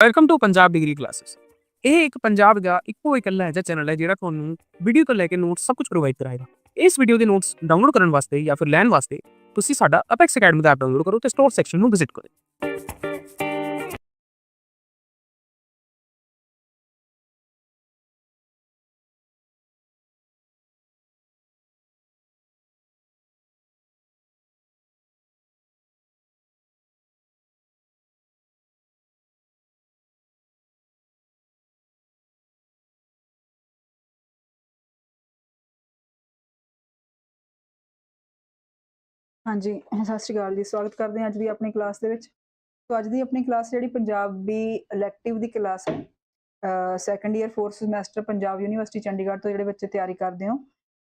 Welcome to Punjab degree classes ਇਹ ਇੱਕ ਪੰਜਾਬ ਦਾ ਇੱਕੋ ਇਕੱਲਾ ਹੈ ਚੈਨਲ ਹੈ ਜਿਹੜਾ ਤੁਹਾਨੂੰ ਵੀਡੀਓ ਤੋਂ ਲੈ ਕੇ ਨੋਟਸ ਸਭ ਕੁਝ ਪ੍ਰੋਵਾਈਡ ਕਰਾਏਗਾ। ਇਸ ਵੀਡੀਓ ਦੇ ਨੋਟਸ ਡਾਊਨਲੋਡ ਕਰਨ ਵਾਸਤੇ ਜਾਂ ਫਿਰ ਲੈਣ ਵਾਸਤੇ ਤੁਸੀਂ ਸਾਡਾ ਅਪੈਕਸ ਅਕੈਡਮੀ ਦਾ ਐਪ ਡਾਊਨਲੋਡ ਕਰੋ ਤੇ ਸਟੋਰ ਸੈਕਸ਼ਨ ਨੂੰ ਵਿਜ਼ਿਟ ਕਰੋ ਹਾਂਜੀ, ਸਤਿ ਸ਼੍ਰੀ ਅਕਾਲ ਜੀ, ਸਵਾਗਤ ਕਰਦੇ ਹਾਂ ਅੱਜ ਦੀ ਆਪਣੀ ਕਲਾਸ ਦੇ ਵਿੱਚ। ਸੋ ਅੱਜ ਦੀ ਆਪਣੀ ਕਲਾਸ ਜਿਹੜੀ ਪੰਜਾਬੀ ਇਲੈਕਟਿਵ ਦੀ ਕਲਾਸ ਹੈ second year fourth semester Punjab university Chandigarh ਤੋਂ ਜਿਹੜੇ ਬੱਚੇ ਤਿਆਰੀ ਕਰਦੇ ਹੋ,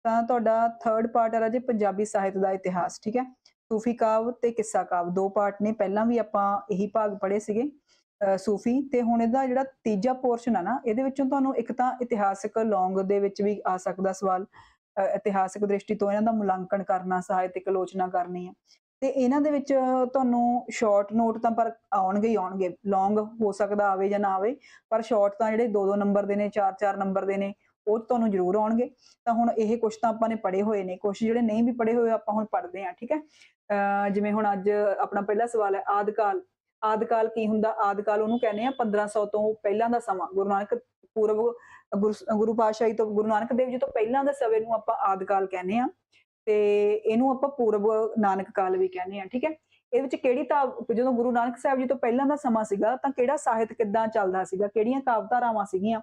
ਤਾਂ ਤੁਹਾਡਾ ਥਰਡ ਪਾਰਟ ਹੈ ਰਾਜੇ ਪੰਜਾਬੀ ਸਾਹਿਤ ਦਾ ਇਤਿਹਾਸ, ਠੀਕ ਹੈ? ਸੂਫੀ ਕਾਵ ਤੇ ਕਿੱਸਾ ਕਾਵ, ਦੋ ਪਾਰਟ ਨੇ, ਪਹਿਲਾਂ ਵੀ ਆਪਾਂ ਇਹੀ ਭਾਗ ਪੜ੍ਹੇ ਸੀਗੇ ਸੂਫੀ, ਤੇ ਹੁਣ ਇਹਦਾ ਜਿਹੜਾ ਤੀਜਾ ਪੋਰਸ਼ਨ ਆ ਨਾ, ਇਹਦੇ ਵਿੱਚੋਂ ਤੁਹਾਨੂੰ ਇੱਕ ਤਾਂ ਇਤਿਹਾਸਕ ਲੌਂਗ ਦੇ ਵਿੱਚ ਵੀ ਆ ਸਕਦਾ ਸਵਾਲ ਇਤਿਹਾਸਕ ਦ੍ਰਿਸ਼ਟੀ ਤੋਂ ਇਹਨਾਂ ਦਾ ਮੁਲਾਂਕਣ ਕਰਨਾ, ਸਾਹਿਤਿਕ ਆਲੋਚਨਾ ਕਰਨੀ ਹੈ ਤੇ ਇਹਨਾਂ ਦੇ ਵਿੱਚ ਤੁਹਾਨੂੰ ਸ਼ਾਰਟ ਨੋਟ ਤਾਂ ਪਰ ਆਉਣਗੇ ਹੀ ਆਉਣਗੇ ਲੌਂਗ ਹੋ ਸਕਦਾ ਆਵੇ ਜਾਂ ਨਾ ਆਵੇ, ਪਰ ਸ਼ਾਰਟ ਤਾਂ ਜਿਹੜੇ 2-2 ਨੰਬਰ ਦੇ ਨੇ 4-4 ਨੰਬਰ ਦੇ ਨੇ, ਉਹ ਤੁਹਾਨੂੰ ਜ਼ਰੂਰ ਆਉਣਗੇ। ਤਾਂ ਹੁਣ ਇਹ ਕੁਝ ਤਾਂ ਆਪਾਂ ਨੇ ਪੜ੍ਹੇ ਹੋਏ ਨੇ ਕੁਝ ਜਿਹੜੇ ਨਹੀਂ ਵੀ ਪੜ੍ਹੇ ਹੋਏ ਆਪਾਂ ਹੁਣ ਪੜ੍ਹਦੇ ਹਾਂ, ਠੀਕ ਹੈ? ਜਿਵੇਂ ਹੁਣ ਅੱਜ ਆਪਣਾ ਪਹਿਲਾ ਸਵਾਲ ਹੈ ਆਦਿਕਾਲ ਆਦਿਕਾਲ ਕੀ ਹੁੰਦਾ? ਆਦਿਕਾਲ ਉਹਨੂੰ ਕਹਿੰਦੇ ਆ 1500 ਤੋਂ ਪਹਿਲਾਂ ਦਾ ਸਮਾਂ, ਗੁਰੂ ਨਾਨਕ ਪੂਰਵ ਗੁਰੂ ਗੁਰੂ ਪਾਤਸ਼ਾਹੀ ਤੋਂ ਗੁਰੂ ਨਾਨਕ ਦੇਵ ਜੀ ਤੋਂ ਪਹਿਲਾਂ ਦੇ ਸਮੇਂ ਨੂੰ ਆਪਾਂ ਆਦਿਕਾਲ ਕਹਿੰਦੇ ਆ ਤੇ ਇਹਨੂੰ ਆਪਾਂ ਪੂਰਵ ਨਾਨਕ ਕਾਲ ਵੀ ਕਹਿੰਦੇ ਆ ਠੀਕ ਹੈ? ਇਹਦੇ ਵਿੱਚ ਕਿਹੜੀ ਤਾਂ ਜਦੋਂ ਗੁਰੂ ਨਾਨਕ ਸਾਹਿਬ ਜੀ ਤੋਂ ਪਹਿਲਾਂ ਦਾ ਸਮਾਂ ਸੀਗਾ ਤਾਂ ਕਿਹੜਾ ਸਾਹਿਤ ਕਿੱਦਾਂ ਚੱਲਦਾ ਸੀਗਾ ਕਿਹੜੀਆਂ ਕਾਵਧਾਰਾਵਾਂ ਸੀਗੀਆਂ?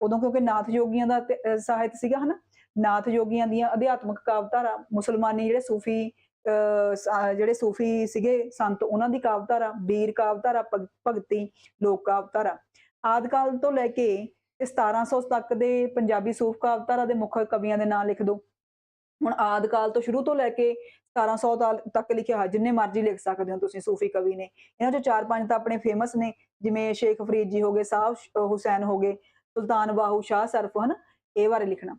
ਉਦੋਂ ਕਿਉਂਕਿ ਨਾਥ ਯੋਗੀਆਂ ਦਾ ਸਾਹਿਤ ਸੀਗਾ ਹਨਾ? ਨਾਥ ਯੋਗੀਆਂ ਦੀਆਂ ਅਧਿਆਤਮਿਕ ਕਾਵਧਾਰਾ ਮੁਸਲਮਾਨੀ ਜਿਹੜੇ ਸੂਫੀ ਅਹ, ਜਿਹੜੇ ਸੂਫੀ ਸੀਗੇ ਸੰਤ ਉਹਨਾਂ ਦੀ ਕਾਵਧਾਰਾ ਵੀਰ ਕਾਵਧਾਰਾ ਭਗ- ਭਗਤੀ ਲੋਕ ਕਾਵਧਾਰਾ ਆਦਿਕਾਲ ਤੋਂ ਲੈ ਕੇ ਤੇ 1700 ਤੱਕ ਦੇ ਪੰਜਾਬੀ ਸੂਫ ਕਾਵਧਾਰਾ ਦੇ ਮੁੱਖ ਕਵੀਆਂ ਦੇ ਨਾਂ ਲਿਖ ਦਿਓ। ਹੁਣ ਆਦਿਕਾਲ ਤੋਂ ਸ਼ੁਰੂ ਤੋਂ ਲੈ ਕੇ 1700 ਤੱਕ ਲਿਖਿਆ ਹੋਇਆ, ਜਿੰਨੇ ਮਰਜ਼ੀ ਲਿਖ ਸਕਦੇ ਹੋ ਤੁਸੀਂ ਸੂਫੀ ਕਵੀ ਨੇ। ਇਹਨਾਂ ਚੋਂ ਚਾਰ ਪੰਜ ਤਾਂ ਆਪਣੇ ਫੇਮਸ ਨੇ, ਜਿਵੇਂ ਸ਼ੇਖ ਫਰੀਦ ਜੀ ਹੋ ਗਏ ਸਾਹਬ ਹੁਸੈਨ ਹੋ ਗਏ, ਸੁਲਤਾਨ ਬਾਹੂ, ਸ਼ਾਹ ਸਰਫ, ਹਨ? ਇਹ ਬਾਰੇ ਲਿਖਣਾ।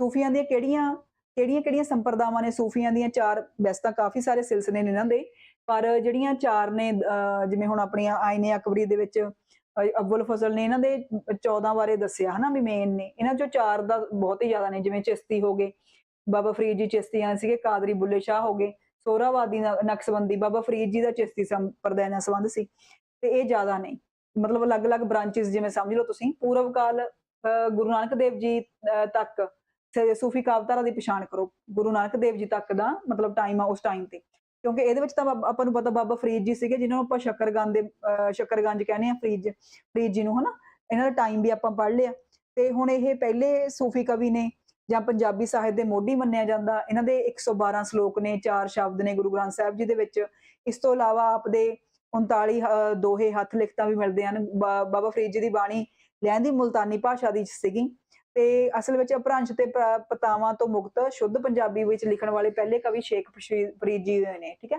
ਸੂਫੀਆਂ ਦੀਆਂ ਕਿਹੜੀਆਂ ਕਿਹੜੀਆਂ ਕਿਹੜੀਆਂ ਸੰਪਰਦਾਵਾਂ ਨੇ? ਸੂਫੀਆਂ ਦੀਆਂ ਚਾਰ, ਵੈਸੇ ਤਾਂ ਕਾਫੀ ਸਾਰੇ ਸਿਲਸਿਲੇ ਨੇ ਇਹਨਾਂ ਦੇ, ਪਰ ਜਿਹੜੀਆਂ ਚਾਰ ਨੇ ਜਿਵੇਂ ਹੁਣ ਆਪਣੀਆਂ ਆਇਨੇ ਅਕਬਰੀ ਦੇ ਵਿੱਚ ਅਹ ਫਜ਼ਲ ਨੇ ਇਹਨਾਂ ਦੇ 14 ਬਾਰੇ ਦੱਸਿਆ ਹਨਾ ਵੀ ਮੇਨ ਨੇ। ਇਹਨਾਂ ਚੋਂ ਚਾਰ ਦਾ ਬਹੁਤ ਹੀ ਜ਼ਿਆਦਾ ਨੇ, ਜਿਵੇਂ ਚਿਸ਼ਤੀ ਹੋ ਗਏ, ਬਾਬਾ ਫਰੀਦ ਜੀ ਚਿਸ਼ਤੀਆਂ ਸੀਗੇ, ਕਾਦਰੀ ਬੁੱਲੇ ਸ਼ਾਹ ਹੋ ਗਏ, ਸੋਹਰਾਵਾਦੀ ਨਕਸ਼ਬੰਦੀ, ਬਾਬਾ ਫਰੀਦ ਜੀ ਦਾ ਚਿਸ਼ਤੀ ਸੰਪਰਦਾਇ ਨਾਲ ਸੰਬੰਧ ਸੀ ਤੇ ਇਹ ਜ਼ਿਆਦਾ ਨੇ। ਮਤਲਬ ਅਲੱਗ-ਅਲੱਗ ਬ੍ਰਾਂਚਸ ਜਿਵੇਂ ਸਮਝ ਲਓ ਤੁਸੀਂ, ਪੂਰਵ ਕਾਲ ਗੁਰੂ ਨਾਨਕ ਦੇਵ ਜੀ, ਅਹ ਤੱਕ ਸੂਫੀ ਕਾਵਤਾਰਾ ਦੀ ਪਛਾਣ ਕਰੋ। ਗੁਰੂ ਨਾਨਕ ਦੇਵ ਜੀ ਤੱਕ ਦਾ ਮਤਲਬ ਟਾਈਮ ਆ ਉਸ ਟਾਈਮ ਤੇ। ਕਿਉਂਕਿ ਇਹਦੇ ਵਿੱਚ ਤਾਂ ਆਪਾਂ ਨੂੰ ਪਤਾ ਬਾਬਾ ਫਰੀਦ ਜੀ ਸੀਗੇ, ਜਿਨ੍ਹਾਂ ਨੂੰ ਆਪਾਂ ਸ਼ੱਕਰਗੰਜ ਦੇ, ਅਹ ਕਹਿੰਦੇ ਆ ਫਰੀਦ ਫਰੀਦ ਜੀ ਨੂੰ ਹਨਾ, ਇਹਨਾਂ ਦਾ ਟਾਈਮ ਵੀ ਆਪਾਂ ਪੜ੍ਹ ਲਿਆ। ਤੇ ਹੁਣ ਇਹ ਪਹਿਲੇ ਸੂਫੀ ਕਵੀ ਨੇ ਜਾਂ ਪੰਜਾਬੀ ਸਾਹਿਤ ਦੇ ਮੋਢੀ ਮੰਨਿਆ ਜਾਂਦਾ, ਇਹਨਾਂ ਦੇ 112 ਸ਼ਲੋਕ ਨੇ, ਚਾਰ ਸ਼ਬਦ ਨੇ ਗੁਰੂ ਗ੍ਰੰਥ ਸਾਹਿਬ ਜੀ ਦੇ ਵਿੱਚ। ਇਸ ਤੋਂ ਇਲਾਵਾ ਆਪ ਦੇ 39 ਦੋਹੇ ਹੱਥ ਲਿਖਤਾਂ ਵੀ ਮਿਲਦੇ ਹਨ। ਬਾਬਾ ਫਰੀਦ ਜੀ ਦੀ ਬਾਣੀ ਲਹਿੰਦੀ ਮੁਲਤਾਨੀ ਭਾਸ਼ਾ ਦੀ ਸੀਗੀ। ਤੇ ਅਸਲ ਵਿੱਚ ਅਪਭ੍ਰੰਸ਼ ਤੇ ਪਤਾਵਾਂ ਤੋਂ ਮੁਕਤ ਸ਼ੁੱਧ ਪੰਜਾਬੀ ਵਿੱਚ ਲਿਖਣ ਵਾਲੇ ਪਹਿਲੇ ਕਵੀ ਸ਼ੇਖ ਫਰੀਦ ਜੀ ਨੇ ਠੀਕ ਹੈ?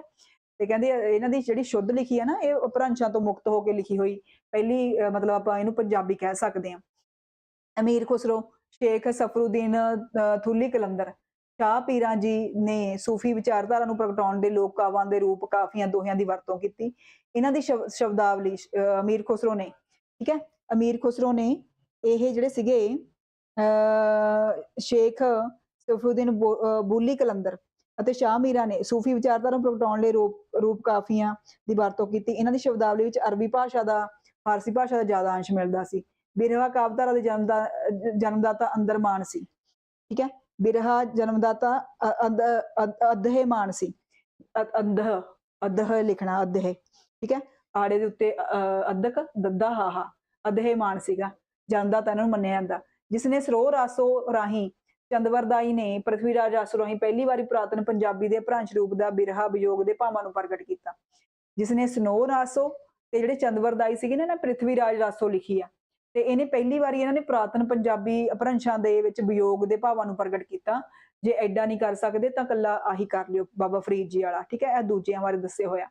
ਤੇ ਕਹਿੰਦੇ ਇਹਨਾਂ ਦੀ ਜਿਹੜੀ ਸ਼ੁੱਧ ਲਿਖੀ ਹੈ ਨਾ ਇਹ ਅਪਭ੍ਰੰਸ਼ਾਂ ਤੋਂ ਮੁਕਤ ਹੋ ਕੇ ਲਿਖੀ ਹੋਈ ਪਹਿਲੀ ਮਤਲਬ ਆਪਾਂ ਇਹਨੂੰ ਪੰਜਾਬੀ ਕਹਿ ਸਕਦੇ ਹਾਂ। ਅਮੀਰ ਖੁਸਰੋ ਸ਼ੇਖ ਸਫਰੁਦੀਨ ਥੁੱਲੀ ਕਲੰਦਰ ਸ਼ਾਹ ਪੀਰਾਂ ਜੀ ਨੇ ਸੂਫੀ ਵਿਚਾਰਧਾਰਾ ਨੂੰ ਪ੍ਰਗਟਾਉਣ ਦੇ ਲੋਕ ਕਾਵਾਂ ਦੇ ਰੂਪ ਕਾਫੀਆਂ ਦੋਹਿਆਂ ਦੀ ਵਰਤੋਂ ਕੀਤੀ। ਇਹਨਾਂ ਦੀ ਸ਼ਬ- ਸ਼ਬਦਾਵਲੀ ਅ, ਅਮੀਰ ਖੁਸਰੋ ਨੇ ਠੀਕ ਹੈ? ਅਮੀਰ ਖੁਸਰੋ ਨੇ ਇਹ ਜਿਹੜੇ ਸੀਗੇ ਸ਼ੇਖ ਸਫਰੁਦੀਨ ਬੂਲੀ ਕਲੰਦਰ ਅਤੇ ਸ਼ਾਹ ਮੀਰਾ ਨੇ ਸੂਫੀ ਵਿਚਾਰਧਾਰਾ ਨੂੰ ਪ੍ਰਗਟਾਉਣ ਲਈ ਰੂਪ ਰੂਪ ਕਾਫੀਆਂ ਦੀ ਵਰਤੋਂ ਕੀਤੀ। ਇਹਨਾਂ ਦੀ ਸ਼ਬਦਾਵਲੀ ਵਿੱਚ ਅਰਬੀ ਭਾਸ਼ਾ ਦਾ ਫਾਰਸੀ ਭਾਸ਼ਾ ਦਾ ਜ਼ਿਆਦਾ ਅੰਸ਼ ਮਿਲਦਾ ਸੀ। ਬਿਰਹਾ ਕਾਵਧਾਰਾ ਦੇ ਜਨਮ ਦਾ ਜਨਮਦਾਤਾ ਅੰਦਰਮਾਨ ਸੀ। ਠੀਕ ਹੈ? ਬਿਰਹਾ ਜਨਮਦਾਤਾ ਅ- ਅਧ ਅਧ- ਸੀ। ਅ- ਅਧਹ ਅਧਹ ਲਿਖਣਾ ਅਧਹ। ਠੀਕ ਹੈ? ਆੜੇ ਦੇ ਉੱਤੇ ਅ, ਅਧਕ ਦੱਦਾ ਹਾਹਾ। ਅਧਹੇਮਾਨ ਸੀਗਾ। ਜਨਮਦਾਤਾ ਇਹਨਾਂ ਨੂੰ ਮੰਨਿਆ ਜਾਂਦਾ। ਜਿਸ ਨੇ ਸਰੋਹ ਰਾਸੋ ਰਾਹੀਂ ਚੰਦਵਰਦਾਈ ਨੇ ਪ੍ਰਿਥਵੀ ਰਾਜ ਰਾਸੋ ਰਾਹੀਂ ਪਹਿਲੀ ਵਾਰੀ ਪੁਰਾਤਨ ਪੰਜਾਬੀ ਦੇ ਭ੍ਰੰਸ਼ ਰੂਪ ਦਾ ਬਿਰਹਾ ਵਿਯੋਗ ਦੇ ਭਾਵਾਂ ਨੂੰ ਪ੍ਰਗਟ ਕੀਤਾ। ਜਿਸ ਨੇ ਸਨੋ ਰਾਸੋ ਤੇ ਜਿਹੜੇ ਚੰਦਵਰਦਾਈ ਸੀਗੇ ਨਾ, ਇਹਨਾਂ ਪ੍ਰਿਥਵੀ ਰਾਜ ਰਾਸੋ ਲਿਖੀ ਆ। ਤੇ ਇਹਨੇ ਪਹਿਲੀ ਵਾਰੀ ਇਹਨਾਂ ਨੇ ਪੁਰਾਤਨ ਪੰਜਾਬੀ ਅਪਭ੍ਰੰਸ਼ਾਂ ਦੇ ਵਿੱਚ ਵਿਯੋਗ ਦੇ ਭਾਵਾਂ ਨੂੰ ਪ੍ਰਗਟ ਕੀਤਾ। ਜੇ ਐਡਾ ਨਹੀਂ ਕਰ ਸਕਦੇ ਤਾਂ ਕੱਲਾ ਆਹੀ ਕਰ ਲਿਓ ਬਾਬਾ ਫਰੀਦ ਜੀ ਵਾਲਾ, ਠੀਕ ਹੈ? ਇਹ ਦੂਜਿਆਂ ਬਾਰੇ ਦੱਸਿਆ ਹੋਇਆ।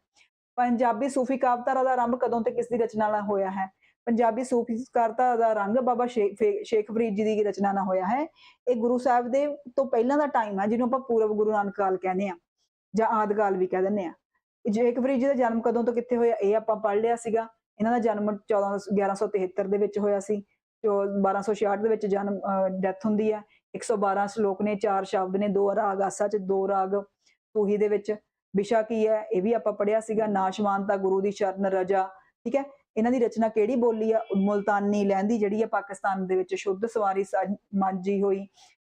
ਪੰਜਾਬੀ ਸੂਫੀ ਕਾਵਤਾਰਾ ਦਾ ਆਰੰਭ ਕਦੋਂ ਤੇ ਕਿਸ ਦੀ ਰਚਨਾ ਨਾਲ ਹੋਇਆ ਹੈ? ਪੰਜਾਬੀ ਸੂਫੀ ਕਾਵਤਾਰਾ ਦਾ ਰੰਗ ਬਾਬਾ ਸ਼ੇਖ ਫਰੀਦ ਜੀ ਦੀ ਰਚਨਾ ਨਾਲ ਹੋਇਆ ਹੈ। ਇਹ ਗੁਰੂ ਸਾਹਿਬ ਦੇ ਤੋਂ ਪਹਿਲਾਂ ਦਾ ਟਾਈਮ ਹੈ, ਜਿਹਨੂੰ ਆਪਾਂ ਪੂਰਵ ਗੁਰੂ ਨਾਨਕ ਕਾਲ ਕਹਿੰਦੇ ਆ ਜਾਂ ਆਦਿ ਵੀ ਕਹਿ ਦਿੰਦੇ ਆ ਸ਼ੇਖ ਫਰੀਦ ਜੀ ਦਾ ਜਨਮ ਕਦੋਂ ਤੋਂ ਕਿੱਥੇ ਹੋਇਆ, ਇਹ ਆਪਾਂ ਪੜ੍ਹ ਲਿਆ ਸੀਗਾ। ਇਹਨਾਂ ਦਾ ਜਨਮ 14 1173 ਦੇ ਵਿੱਚ ਹੋਇਆ ਸੀ। ਜੋ 1266 ਦੇ ਵਿੱਚ ਜਨਮ ਡੈਥ ਹੁੰਦੀ ਹੈ। 112 ਸ਼ਲੋਕ ਨੇ, ਚਾਰ ਸ਼ਬਦ ਨੇ, ਦੋ ਰਾਗ ਆਸਾ ਚ, ਦੋ ਰਾਗ ਤੂਹੀ ਦੇ ਵਿੱਚ। ਵਿਸ਼ਾ ਕੀ ਹੈ, ਇਹ ਵੀ ਆਪਾਂ ਪੜਿਆ ਸੀਗਾ, ਨਾਸ਼ਵਾਨਤਾ ਗੁਰੂ ਦੀ ਸ਼ਰਨ ਰਜਾ, ਠੀਕ ਹੈ? ਇਹਨਾਂ ਦੀ ਰਚਨਾ ਕਿਹੜੀ ਬੋਲੀ ਆ? ਮੁਲਤਾਨੀ ਲਹਿੰਦੀ ਜਿਹੜੀ ਹੈ ਪਾਕਿਸਤਾਨ ਦੇ ਵਿੱਚ ਸ਼ੁੱਧ ਸਵਾਰੀ ਮਾਂਜੀ ਹੋਈ।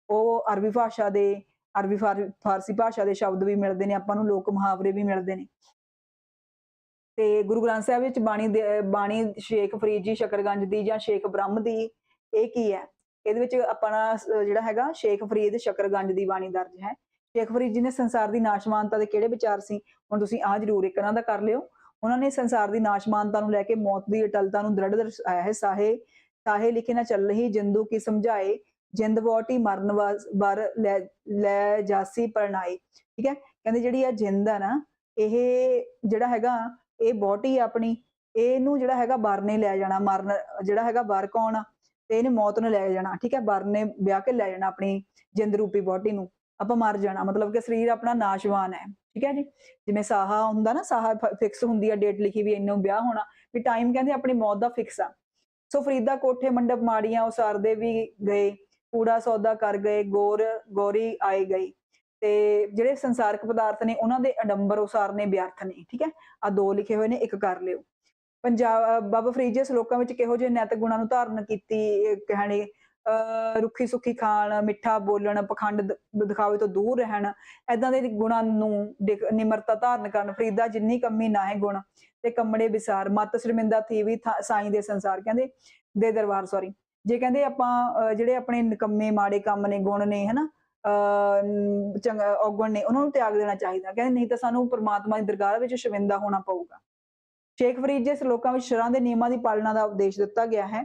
ਉਹ ਅਰਬੀ ਭਾਸ਼ਾ ਦੇ, ਅਰਬੀ ਫਾਰਸੀ ਭਾਸ਼ਾ ਦੇ ਸ਼ਬਦ ਵੀ ਮਿਲਦੇ ਨੇ, ਆਪਾਂ ਨੂੰ ਲੋਕ ਮੁਹਾਵਰੇ ਵੀ ਮਿਲਦੇ ਨੇ। ਤੇ ਗੁਰੂ ਗ੍ਰੰਥ ਸਾਹਿਬ ਵਿੱਚ ਬਾਣੀ ਦੇ, ਬਾਣੀ ਸ਼ੇਖ ਫਰੀਦ ਜੀ, ਸ਼ਕਰਗੰਜ ਦੀ ਜਾਂ ਸ਼ੇਖ ਬ੍ਰਹਮ ਦੀ ਇਹ ਕੀ ਹੈ? ਇਹਦੇ ਵਿੱਚ ਆਪਣਾ ਜਿਹੜਾ ਹੈਗਾ ਸ਼ੇਖ ਫਰੀਦ ਸ਼ਕਰਗੰਜ ਦੀ ਬਾਣੀ ਦਰਜ ਹੈ। ਸ਼ੇਖ ਫਰੀਦ ਜੀ ਨੇ ਸੰਸਾਰ ਦੀ ਨਾਸ਼ਮਾਨਤਾ ਦੇ ਕਿਹੜੇ ਵਿਚਾਰ ਸੀ? ਹੁਣ ਤੁਸੀਂ ਆ ਜ਼ਰੂਰ ਇੱਕ ਇਹਨਾਂ ਦਾ ਕਰ ਲਿਓ। ਉਹਨਾਂ ਨੇ ਸੰਸਾਰ ਦੀ ਨਾਸ਼ਮਾਨਤਾ ਨੂੰ ਲੈ ਕੇ ਮੌਤ ਦੀ ਅਟਲਤਾ ਨੂੰ ਦ੍ਰਿੜ ਦਰਸਾਇਆ ਹੈ ਸਾਹੇ ਸਾਹੇ ਲਿਖੇ ਨਾ ਚੱਲ ਰਹੀ ਜਿੰਦੂ ਕੀ ਸਮਝਾਏ, ਜਿੰਦ ਵੋਟੀ ਮਰਨ ਵਾਸ- ਲੈ ਜਾਸੀ ਪਰਣਾਈ ਠੀਕ ਹੈ? ਕਹਿੰਦੇ ਜਿਹੜੀ ਆ ਜਿੰਦ ਆ ਨਾ, ਇਹ ਜਿਹੜਾ ਹੈਗਾ, ਇਹ ਬੋਟੀ ਆਪਣੀ, ਇਹਨੂੰ ਜਿਹੜਾ ਹੈਗਾ ਬਰ ਨੇ ਲੈ ਜਾਣਾ, ਮਰਨ ਜਿਹੜਾ ਹੈਗਾ ਬਰ ਕੌਣ ਆ? ਤੇ ਇਹਨੇ ਮੌਤ ਨੂੰ ਲੈ ਜਾਣਾ, ਠੀਕ ਹੈ? ਬਰ ਵਿਆਹ ਕੇ ਲੈ ਜਾਣਾ ਆਪਣੀ ਜਿੰਦ ਰੂਪੀ ਬੋਟੀ ਨੂੰ। ਆਪਾਂ ਮਰ ਜਾਣਾ, ਮਤਲਬ ਕਿ ਸਰੀਰ ਆਪਣਾ ਨਾਸ਼ਵਾਨ ਹੈ। ਠੀਕ ਹੈ ਜੀ? ਜਿਵੇਂ ਸਾਹਾ ਹੁੰਦਾ ਨਾ, ਸਾਹਾ ਫਿਕਸ ਹੁੰਦੀ ਆ ਡੇਟ ਲਿਖੀ ਵੀ ਇੰਨੂੰ ਵਿਆਹ ਹੋਣਾ, ਵੀ ਟਾਈਮ ਕਹਿੰਦੇ ਆਪਣੀ ਮੌਤ ਦਾ ਫਿਕਸ ਆ। ਸੋ ਫਰੀਦਾ ਕੋਠੇ ਮੰਡਪ ਮਾੜੀਆਂ, ਉਸਾਰਦੇ ਵੀ ਗਏ, ਕੂੜਾ ਸੌਦਾ ਕਰ ਗਏ, ਗੋਰ, ਗੋਰੀ ਆਏ ਗਈ। ਤੇ ਜਿਹੜੇ ਸੰਸਾਰਕ ਪਦਾਰਥ ਨੇ, ਉਹਨਾਂ ਦੇ ਅਡੰਬਰ ਉਸਾਰਨੇ ਵਿਅਰਥ ਨੇ, ਠੀਕ ਹੈ? ਆ ਦੋ ਲਿਖੇ ਹੋਏ ਨੇ, ਇੱਕ ਕਰ ਲਿਓ। ਪੰਜਾਬ ਬਾਬਾ ਫਰੀਦ ਜੀ ਸ਼ਲੋਕਾਂ ਵਿੱਚ ਕਿਹੋ ਜਿਹੇ ਨੈਤਿਕ ਗੁਣਾਂ ਨੂੰ ਧਾਰਨ ਕੀਤੀ ਇਹ ਰੁੱਖੀ ਸੁੱਖੀ ਖਾਣ, ਮਿੱਠਾ ਬੋਲਣ, ਪਖੰਡ ਦਿਖਾਵੇ ਤੋਂ ਦੂਰ ਰਹਿਣ ਐਦਾਂ ਦੇ ਗੁਣਾਂ ਨੂੰ ਨਿਮਰਤਾ ਧਾਰਨ ਕਰਨ, ਫਰੀਦਾ ਜਿੰਨੀ ਕੰਮੀ ਨਾ ਹੈ ਗੁਣ ਤੇ ਕੰਮੜੇ ਵਿਸਾਰ, ਮਤ ਸ਼ਰਮਿੰਦਾ ਥੀ ਵੀ ਸਾਈਂ ਦੇ ਸੰਸਾਰ ਕਹਿੰਦੇ, ਦੇ ਦਰਬਾਰ ਸੌਰੀ ਜੇ ਕਹਿੰਦੇ ਆਪਾਂ ਜਿਹੜੇ ਆਪਣੇ ਨਿਕੰਮੇ ਮਾੜੇ ਕੰਮ ਨੇ, ਗੁਣ ਨੇ, ਹਨਾ, ਅਹ ਚੰਗਾ, ਔਗਣ ਨੇ, ਉਹਨਾਂ ਨੂੰ ਤਿਆਗ ਦੇਣਾ ਚਾਹੀਦਾ, ਕਹਿੰਦੇ ਨਹੀਂ ਤਾਂ ਸਾਨੂੰ ਪ੍ਰਮਾਤਮਾ ਦੀ ਦਰਗਾਹ ਵਿੱਚ ਸ਼ਰਮਿੰਦਾ ਹੋਣਾ ਪਊਗਾ। ਸ਼ੇਖ ਫਰੀਦ ਜੇ ਸ਼ਲੋਕਾਂ ਵਿੱਚ ਸ਼ਰਾਂ ਦੇ ਨਿਯਮਾਂ ਦੀ ਪਾਲਣਾ ਦਾ ਉਪਦੇਸ਼ ਦਿੱਤਾ ਗਿਆ ਹੈ।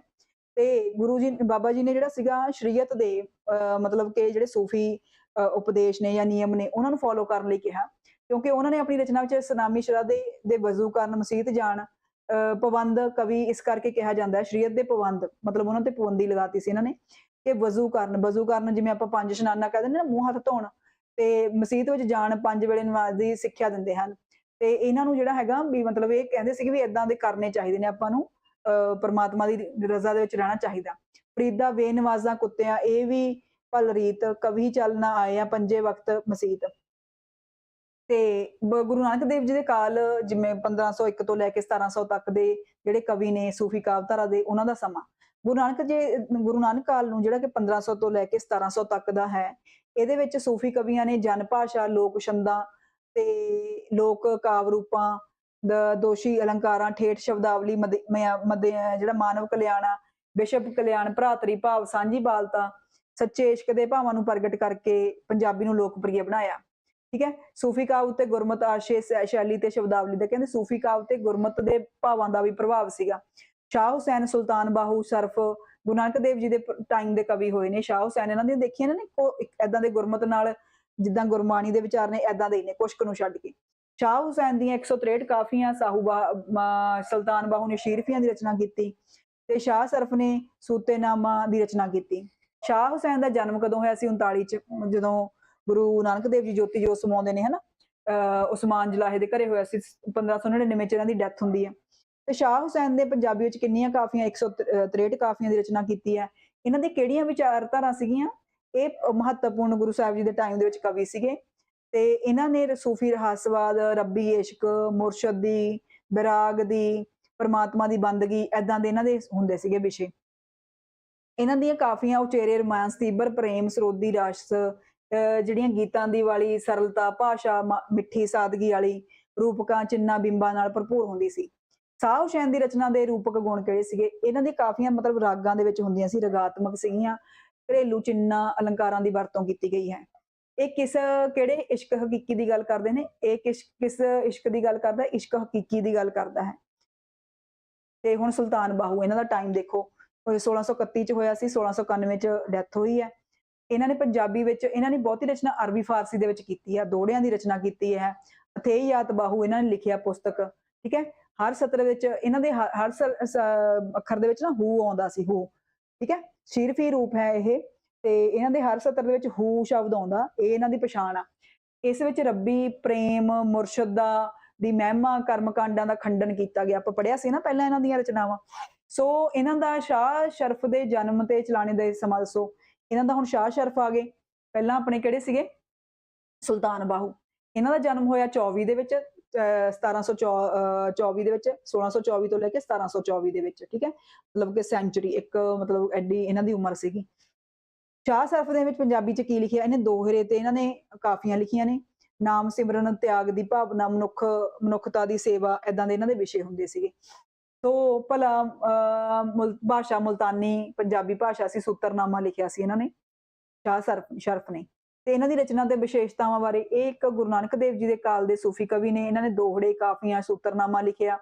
ਤੇ ਗੁਰੂ ਜੀ ਬਾਬਾ ਜੀ ਨੇ ਜਿਹੜਾ ਸੀਗਾ ਸ਼ਰੀਅਤ ਦੇ ਮਤਲਬ ਕਿ ਜਿਹੜੇ ਸੂਫੀ ਉਪਦੇਸ਼ ਨੇ ਜਾਂ ਨਿਯਮ ਨੇ, ਉਹਨਾਂ ਨੂੰ ਫੋਲੋ ਕਰਨ ਲਈ ਕਿਹਾ। ਕਿਉਂਕਿ ਉਹਨਾਂ ਨੇ ਆਪਣੀ ਰਚਨਾ ਵਿੱਚ ਸਨਾਮੀ ਸ਼ਰਾ ਦੇ ਵਜ਼ੂ ਕਰਨ ਮਸੀਤ ਜਾਣ ਅਹ ਪਾਬੰਦ ਕਵੀ ਇਸ ਕਰਕੇ ਕਿਹਾ ਜਾਂਦਾ ਹੈ, ਸ਼ਰੀਅਤ ਦੇ ਪਾਬੰਦ ਮਤਲਬ ਉਹਨਾਂ ਤੇ ਪਾਬੰਦੀ ਲਗਾਤੀ ਸੀ ਇਹਨਾਂ ਨੇ, ਕਿ ਵਜ਼ੂ ਕਰਨ ਵਜ਼ੂ ਕਰਨ ਜਿਵੇਂ ਆਪਾਂ ਪੰਜ ਇਸ਼ਨਾਨਾ ਕਹਿੰਦੇ ਨੇ, ਮੂੰਹ ਹੱਥ ਧੋਣ, ਤੇ ਮਸੀਤ ਵਿੱਚ ਜਾਣ ਪੰਜ ਵੇਲੇ ਨਮਾਜ਼ ਦੀ ਸਿੱਖਿਆ ਦਿੰਦੇ ਹਨ। ਤੇ ਇਹਨਾਂ ਨੂੰ ਜਿਹੜਾ ਹੈਗਾ ਵੀ ਮਤਲਬ ਇਹ ਕਹਿੰਦੇ ਸੀ ਕਿ ਵੀ ਇਦਾਂ ਦੇ ਕਰਨੇ ਚਾਹੀਦੇ ਨੇ ਆਪਾਂ ਨੂੰ ਪਰਮਾਤਮਾ ਦੀ ਰਜ਼ਾ ਦੇ ਵਿੱਚ ਰਹਿਣਾ ਚਾਹੀਦਾ। ਫਰੀਦਾ ਬੇਨਵਾਜ਼ਾਂ ਕੁੱਤਿਆਂ, ਇਹ ਵੀ ਭਲ ਰੀਤ, ਕਵੀ ਚੱਲਣਾ ਆਇਆ ਪੰਜੇ ਵਕਤ ਮਸੀਤ। ਤੇ ਗੁਰੂ ਨਾਨਕ ਦੇਵ ਜੀ ਦੇ ਕਾਲ ਜਿਵੇਂ 1501 ਤੋਂ ਲੈ ਕੇ 1700 ਤੱਕ ਦੇ ਜਿਹੜੇ ਕਵੀ ਨੇ ਸੂਫੀ ਕਾਵਧਾਰਾ ਦੇ, ਉਹਨਾਂ ਦਾ ਸਮਾਂ। ਗੁਰੂ ਨਾਨਕ ਜੀ, ਗੁਰੂ ਨਾਨਕ ਕਾਲ ਨੂੰ ਜਿਹੜਾ ਕਿ 1500 ਤੋਂ ਲੈ ਕੇ 1700 ਤੱਕ ਦਾ ਹੈ, ਇਹਦੇ ਵਿੱਚ ਸੂਫੀ ਕਵੀਆਂ ਨੇ ਜਨ ਭਾਸ਼ਾ, ਲੋਕ ਛੰਦਾਂ ਤੇ ਲੋਕ ਕਾਵ ਰੂਪਾਂ ਦੋਸ਼ੀ ਅਲੰਕਾਰਾਂ, ਠੇਠ, ਸ਼ਬਦਾਵਲੀ, ਮਦ ਜਿਹੜਾ ਮਾਨਵ ਕਲਿਆਣਾ ਵਿਸ਼ਵ ਕਲਿਆਣ, ਭਰਾਤਰੀ, ਭਾਵ, ਸਾਂਝੀ ਬਾਲਤਾ, ਸੱਚੇ ਇਸ਼ਕ ਦੇ ਭਾਵਾਂ ਨੂੰ ਪ੍ਰਗਟ ਕਰਕੇ ਪੰਜਾਬੀ ਨੂੰ ਲੋਕਪ੍ਰਿਯ ਬਣਾਇਆ। ਠੀਕ ਹੈ? ਸੂਫੀ ਕਾਵ ਉੱਤੇ ਗੁਰਮਤ ਆਸ਼ੇ ਸ਼ੈਲੀ ਤੇ ਸ਼ਬਦਾਵਲੀ ਦਾ ਕਹਿੰਦੇ ਸੂਫੀ ਕਾਵਿ ਤੇ ਗੁਰਮਤ ਦੇ ਭਾਵਾਂ ਦਾ ਵੀ ਪ੍ਰਭਾਵ ਸੀਗਾ। ਸ਼ਾਹ ਹੁਸੈਨ, ਸੁਲਤਾਨ ਬਾਹੂ, ਸਰਫ, ਗੁਰੂ ਨਾਨਕ ਦੇਵ ਜੀ ਦੇ ਟਾਈਮ ਦੇ ਕਵੀ ਹੋਏ ਨੇ। ਸ਼ਾਹ ਹੁਸੈਨ ਇਹਨਾਂ ਦੀਆਂ ਦੇਖੀਆਂ ਨੇ ਐਦਾਂ ਦੇ ਗੁਰਮਤ ਨਾਲ ਜਿੱਦਾਂ ਗੁਰਬਾਣੀ ਦੇ ਵਿਚਾਰ ਨੇ ਐਦਾਂ ਦੇ ਹੀ ਨੇ, ਕੁਸ਼ਕ ਨੂੰ ਛੱਡ ਕੇ। ਸ਼ਾਹ ਹੁਸੈਨ ਦੀਆਂ 163 ਕਾਫੀਆਂ ਸਾਹੂ ਬਾ- ਮਾ- ਸੁਲਤਾਨ ਬਾਹੂ ਨੇ ਸ਼ੀਰਫੀਆਂ ਦੀ ਰਚਨਾ ਕੀਤੀ ਤੇ ਸ਼ਾਹ ਸਰਫ ਨੇ ਸੂਤੇਨਾਮਾ ਦੀ ਰਚਨਾ ਕੀਤੀ। ਸ਼ਾਹ ਹੁਸੈਨ ਦਾ ਜਨਮ ਕਦੋਂ ਹੋਇਆ ਸੀ 39 ਚ? ਜਦੋਂ ਗੁਰੂ ਨਾਨਕ ਦੇਵ ਜੀ ਜੋਤੀ ਜੋਤ ਸਮਾਉਂਦੇ ਨੇ, ਹਨਾ? ਅਹ, ਉਸਮਾਨ ਜਲਾਹੇ ਦੇ ਘਰੇ ਹੋਇਆ ਸੀ 1599 ਚ ਇਹਨਾਂ ਦੀ ਡੈਥ ਹੁੰਦੀ ਹੈ। ਤੇ ਸ਼ਾਹ ਹੁਸੈਨ ਨੇ ਪੰਜਾਬੀ ਵਿੱਚ ਕਿੰਨੀਆਂ ਕਾਫੀਆਂ 163 ਕਾਫੀਆਂ ਦੀ ਰਚਨਾ ਕੀਤੀ ਹੈ? ਇਹਨਾਂ ਦੀ ਕਿਹੜੀਆਂ ਵਿਚਾਰਧਾਰਾ ਸੀਗੀਆਂ? ਇਹ ਮਹੱਤਵਪੂਰਨ ਗੁਰੂ ਸਾਹਿਬ ਜੀ ਦੇ ਟਾਈਮ ਦੇ ਵਿੱਚ ਕਵੀ ਸੀਗੇ। ਤੇ ਇਹਨਾਂ ਨੇ ਸੂਫੀ ਰਹੱਸਵਾਦ, ਰੱਬੀ ਇਸ਼ਕ, ਮੁਰਸ਼ਦ ਦੀ ਵਿਰਾਗ ਦੀ, ਪਰਮਾਤਮਾ ਦੀ ਬੰਦਗੀ ਐਦਾਂ ਦੇ ਇਹਨਾਂ ਦੇ ਹੁੰਦੇ ਸੀਗੇ ਵਿਸ਼ੇ। ਇਹਨਾਂ ਦੀਆਂ ਕਾਫੀਆਂ, ਉਚੇਰੇ, ਰੋਮਾਂਸ, ਤੀਬਰ, ਪ੍ਰੇਮ, ਸਰੋਦੀ ਰਸ ਅਹ ਜਿਹੜੀਆਂ ਗੀਤਾਂ ਦੀ ਵਾਲੀ ਸਰਲਤਾ, ਭਾਸ਼ਾ, ਮ- ਮਿੱਠੀ ਸਾਦਗੀ ਵਾਲੀ ਰੂਪਕਾਂ, ਚਿੰਨਾ, ਬਿੰਬਾਂ ਨਾਲ ਭਰਪੂਰ ਹੁੰਦੀ ਸੀ। ਸਾਹ ਹੁਸੈਨ ਦੀ ਰਚਨਾ ਦੇ ਰੂਪਕ ਗੁਣ ਕਿਹੜੇ ਸੀਗੇ? ਇਹਨਾਂ ਦੀ ਕਾਫੀਆਂ ਮਤਲਬ ਰਾਗਾਂ ਦੇ ਵਿੱਚ ਹੁੰਦੀਆਂ ਸੀ, ਰਗਾਤਮਕ ਸੀਗੀਆਂ, ਘਰੇਲੂ ਚਿੰਨਾ ਅਲੰਕਾਰਾਂ ਦੀ ਵਰਤੋਂ ਕੀਤੀ ਗਈ ਹੈ। ਇਹ ਕਿਸ ਕਿਹੜੇ ਇਸ਼ਕ ਹਕੀਕੀ ਦੀ ਗੱਲ ਕਰਦੇ ਨੇ? ਇਹ ਕਿਸ ਕਿਸ ਇਸ਼ਕ ਦੀ ਗੱਲ ਕਰਦਾ? ਇਸ਼ਕ ਹਕੀਕੀ ਦੀ ਗੱਲ ਕਰਦਾ ਹੈ। ਤੇ ਹੁਣ ਸੁਲਤਾਨ ਬਾਹੂ, ਇਹਨਾਂ ਦਾ ਟਾਈਮ ਦੇਖੋ। ਉਹ 1631 ਚ ਹੋਇਆ ਸੀ 1691 ਚ ਡੈਥ ਹੋਈ ਹੈ। ਇਹਨਾਂ ਨੇ ਪੰਜਾਬੀ ਵਿੱਚ, ਇਹਨਾਂ ਨੇ ਬਹੁਤੀ ਰਚਨਾ ਅਰਬੀ ਫਾਰਸੀ ਦੇ ਵਿੱਚ ਕੀਤੀ ਹੈ। ਦੋੜਿਆਂ ਦੀ ਰਚਨਾ ਕੀਤੀ ਹੈ। ਅਥੇਯਾਤ ਬਾਹੂ, ਇਹਨਾਂ ਨੇ ਲਿਖਿਆ ਪੁਸਤਕ, ਠੀਕ ਹੈ? ਹਰ ਸਤਰ ਵਿੱਚ, ਇਹਨਾਂ ਦੇ ਹ- ਹਰ ਸ- ਅੱਖਰ ਦੇ ਵਿੱਚ ਨਾ ਹੂ ਆਉਂਦਾ ਸੀ, ਹੂ, ਠੀਕ ਹੈ? ਸ਼ੀਰਫੀ ਰੂਪ ਹੈ ਇਹ। ਤੇ ਇਹਨਾਂ ਦੇ ਹਰ ਸਤਰ ਦੇ ਵਿੱਚ ਹੂ ਸ਼ਬਦ ਆਉਂਦਾ, ਇਹ ਇਹਨਾਂ ਦੀ ਪਛਾਣ ਆ। ਇਸ ਵਿੱਚ ਰੱਬੀ, ਪ੍ਰੇਮ, ਮੁਰਸ਼ਦ ਦਾ ਦੀ ਮਹਿਮਾ, ਕਰਮਕਾਂਡਾਂ ਦਾ ਖੰਡਨ ਕੀਤਾ ਗਿਆ। ਆਪਾਂ ਪੜਿਆ ਸੀ ਨਾ ਪਹਿਲਾਂ ਇਹਨਾਂ ਦੀਆਂ ਰਚਨਾਵਾਂ। ਸੋ ਇਹਨਾਂ ਦਾ ਸ਼ਾਹ ਸ਼ਰਫ ਦੇ ਜਨਮ ਤੇ ਚਲਾਣੇ ਦੇ ਸਮਾਂ ਦੱਸੋ। ਇਹਨਾਂ ਦਾ ਹੁਣ ਸ਼ਾਹ ਸ਼ਰਫ ਆ ਗਏ। ਪਹਿਲਾਂ ਆਪਣੇ ਕਿਹੜੇ ਸੀਗੇ? ਸੁਲਤਾਨ ਬਾਹੂ। ਇਹਨਾਂ ਦਾ ਜਨਮ ਹੋਇਆ 24 ਦੇ ਵਿੱਚ, ਅਹ 1724 ਦੇ ਵਿੱਚ 1624 ਤੋਂ ਲੈ ਕੇ 1724 ਦੇ ਵਿੱਚ, ਠੀਕ ਹੈ? ਮਤਲਬ ਕਿ ਸੈਂਚੁਰੀ, ਇੱਕ ਮਤਲਬ ਐਡੀ ਇਹਨਾਂ ਦੀ ਉਮਰ ਸੀਗੀ। ਸ਼ਾਹ ਸਰਫ ਦੇ ਵਿੱਚ ਪੰਜਾਬੀ ਚ ਕੀ ਲਿਖਿਆ? ਇਹਨੇ ਦੋਹਰੇ ਤੇ ਇਹਨਾਂ ਨੇ ਕਾਫੀਆਂ ਲਿਖੀਆਂ ਨੇ। ਨਾਮ ਸਿਮਰਨ, ਤਿਆਗ ਦੀ ਭਾਵਨਾ, ਮਨੁੱਖ, ਮਨੁੱਖਤਾ ਦੀ ਸੇਵਾ ਐਦਾਂ ਦੇ ਇਹਨਾਂ ਦੇ ਵਿਸ਼ੇ ਹੁੰਦੇ ਸੀਗੇ। ਤੋ ਭਲਾ ਭਾਸ਼ਾ ਮੁਲਤਾਨੀ, ਪੰਜਾਬੀ ਭਾਸ਼ਾ ਸੀ, ਸੂਤਰਨਾਮਾ ਲਿਖਿਆ ਸੀ ਇਹਨਾਂ ਨੇ। ਸ਼ਾਹ ਸਰਫ, ਸ਼ਰਫ ਨੇ। ਤੇ ਇਹਨਾਂ ਦੀ ਰਚਨਾ ਤੇ ਵਿਸ਼ੇਸ਼ਤਾਵਾਂ ਬਾਰੇ ਇਹ ਇੱਕ ਗੁਰੂ ਨਾਨਕ ਦੇਵ ਜੀ ਦੇ ਕਾਲ ਦੇ ਸੂਫੀ ਕਵੀ ਨੇ ਇਹਨਾਂ ਨੇ ਦੋਹੜੇ ਕਾਫੀਆਂ, ਸੂਤਰਨਾਮਾ ਲਿਖਿਆ,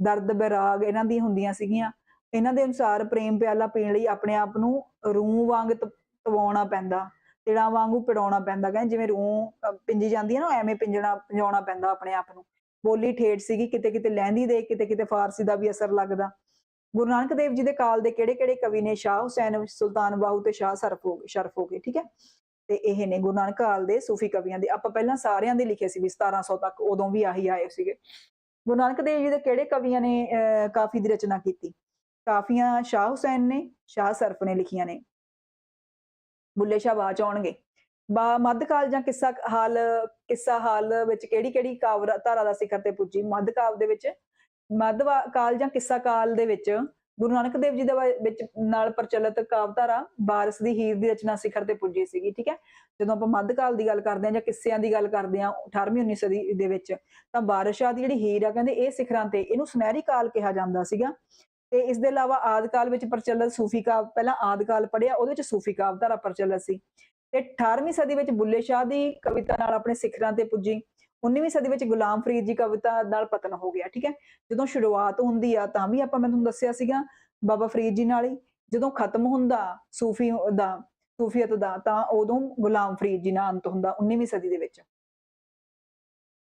ਦਰਦ, ਬੈਰਾਗ ਇਹਨਾਂ ਦੀ ਹੁੰਦੀਆਂ ਸੀਗੀਆਂ। ਇਹਨਾਂ ਦੇ ਅਨੁਸਾਰ ਪ੍ਰੇਮ ਪਿਆਲਾ ਪੀਣ ਲਈ ਆਪਣੇ ਆਪ ਨੂੰ ਰੂਹ ਵਾਂਗ ਤਵਾਉਣਾ ਪੈਂਦਾ ਤਿੜਾ ਵਾਂਗੂ ਪਿੜਾਉਣਾ ਪੈਂਦਾ ਕਹਿੰਦੇ ਜਿਵੇਂ ਰੂਹ ਪਿੰਜੀ ਜਾਂਦੀ ਹੈ ਨਾ ਐਵੇਂ ਪਿੰਜਣਾ ਪਿੰਜਾਉਣਾ ਪੈਂਦਾ ਆਪਣੇ ਆਪ ਨੂੰ। ਬੋਲੀ ਠੇਠ ਸੀਗੀ ਕਿਤੇ ਕਿਤੇ ਲਹਿੰਦੀ ਦੇ ਕਿਤੇ ਕਿਤੇ ਫਾਰਸੀ ਦਾ ਵੀ ਅਸਰ ਲੱਗਦਾ। ਗੁਰੂ ਨਾਨਕ ਦੇਵ ਜੀ ਦੇ ਕਾਲ ਦੇ ਕਿਹੜੇ ਕਿਹੜੇ ਕਵੀ ਨੇ ਸ਼ਾਹ ਹੁਸੈਨ ਸੁਲਤਾਨ ਬਾਹੂ ਤੇ ਸ਼ਾਹ ਸਰਫ ਹੋ ਗਏ ਸ਼ਰਫ ਹੋ ਗਏ ਠੀਕ ਹੈ? ਤੇ ਇਹ ਨੇ ਗੁਰੂ ਨਾਨਕ ਕਾਲ ਦੇ ਸੂਫੀ ਕਵੀਆਂ ਦੇ ਆਪਾਂ ਪਹਿਲਾਂ ਸਾਰਿਆਂ ਦੇ ਲਿਖੇ ਸੀ ਵੀ 1700 ਤੱਕ ਉਦੋਂ ਵੀ ਆਹੀ ਆਏ ਸੀਗੇ। ਗੁਰੂ ਨਾਨਕ ਦੇਵ ਜੀ ਦੇ ਕਿਹੜੇ ਕਵੀਆਂ ਨੇ ਅਹ, ਕਾਫੀ ਦੀ ਰਚਨਾ ਕੀਤੀ? ਕਾਫੀਆਂ ਸ਼ਾਹ ਹੁਸੈਨ ਨੇ ਸ਼ਾਹ ਸਰਫ ਨੇ ਲਿਖੀਆਂ ਨੇ। ਬੁੱਲੇ ਸ਼ਾਹ ਬਾਚ ਆਉਣਗੇ। ਬਾ ਮੱਧਕਾਲ ਜਾਂ ਕਿੱਸਾ ਹਾਲ ਕਿੱਸਾ ਹਾਲ ਵਿੱਚ ਕਿਹੜੀ ਕਿਹੜੀ ਕਾਵ ਧਾਰਾ ਦਾ ਸਿਖਰ ਤੇ ਪੁੱਜੀ? ਮੱਧਕਾਲ ਦੇ ਵਿੱਚ? ਮੱਧ ਵਾ- ਕਾਲ ਜਾਂ ਕਿੱਸਾ ਕਾਲ ਦੇ ਵਿੱਚ? ਗੁਰੂ ਨਾਨਕ ਦੇਵ ਜੀ ਦੇ ਵਿੱਚ ਨਾਲ ਪ੍ਰਚਲਿਤ ਕਾਵਧਾਰਾ ਬਾਰਸ ਦੀ ਹੀਰ ਦੀ ਰਚਨਾ ਸਿਖਰ ਤੇ ਪੁੱਜੀ ਸੀਗੀ, ਠੀਕ ਹੈ? ਜਦੋਂ ਆਪਾਂ ਮੱਧਕਾਲ ਦੀ ਗੱਲ ਕਰਦੇ ਹਾਂ ਜਾਂ ਕਿੱਸਿਆਂ ਦੀ ਗੱਲ ਕਰਦੇ ਹਾਂ 18ਵੀਂ 19ਵੀਂ ਸਦੀ ਦੇ ਵਿੱਚ, ਤਾਂ ਬਾਰਿਸ਼ਾਹ ਦੀ ਜਿਹੜੀ ਹੀਰ ਆ, ਕਹਿੰਦੇ ਇਹ ਸਿਖਰਾਂ ਤੇ ਇਹਨੂੰ ਸੁਨਹਿਰੀ ਕਾਲ ਕਿਹਾ ਜਾਂਦਾ ਸੀਗਾ। ਤੇ ਇਸ ਦੇ ਇਲਾਵਾ ਆਦਿਕਾਲ ਵਿੱਚ ਪ੍ਰਚਲਿਤ ਸੂਫੀ ਕਾਵ, ਪਹਿਲਾਂ ਆਦਿਕਾਲ ਪੜਿਆ ਉਹਦੇ ਵਿੱਚ ਸੂਫੀ ਕਾਵਧਾਰਾ ਪ੍ਰਚਲਿਤ ਸੀ। ਤੇ 18ਵੀਂ ਸਦੀ ਵਿੱਚ ਬੁੱਲੇ ਸ਼ਾਹ ਦੀ ਕਵਿਤਾ ਨਾਲ ਆਪਣੇ ਸਿਖਰਾਂ ਤੇ ਪੁੱਜੀ। 19ਵੀਂ ਸਦੀ ਵਿੱਚ ਗੁਲਾਮ ਫਰੀਦ ਜੀ ਕਵਿਤਾ ਨਾਲ ਪਤਨ ਹੋ ਗਿਆ, ਠੀਕ ਹੈ? ਜਦੋਂ ਸ਼ੁਰੂਆਤ ਹੁੰਦੀ ਆ, ਤਾਂ ਵੀ ਆਪਾਂ ਮੈਂ ਤੁਹਾਨੂੰ ਦੱਸਿਆ ਸੀਗਾ, ਬਾਬਾ ਫਰੀਦ ਜੀ ਨਾਲ ਹੀ। ਜਦੋਂ ਖਤਮ ਹੁੰਦਾ ਸੂਫੀ ਦਾ, ਸੂਫੀਅਤ ਦਾ, ਤਾਂ ਉਦੋਂ ਗੁਲਾਮ ਫਰੀਦ ਜੀ ਨਾਲ ਅੰਤ ਹੁੰਦਾ 19ਵੀਂ ਸਦੀ ਦੇ ਵਿੱਚ।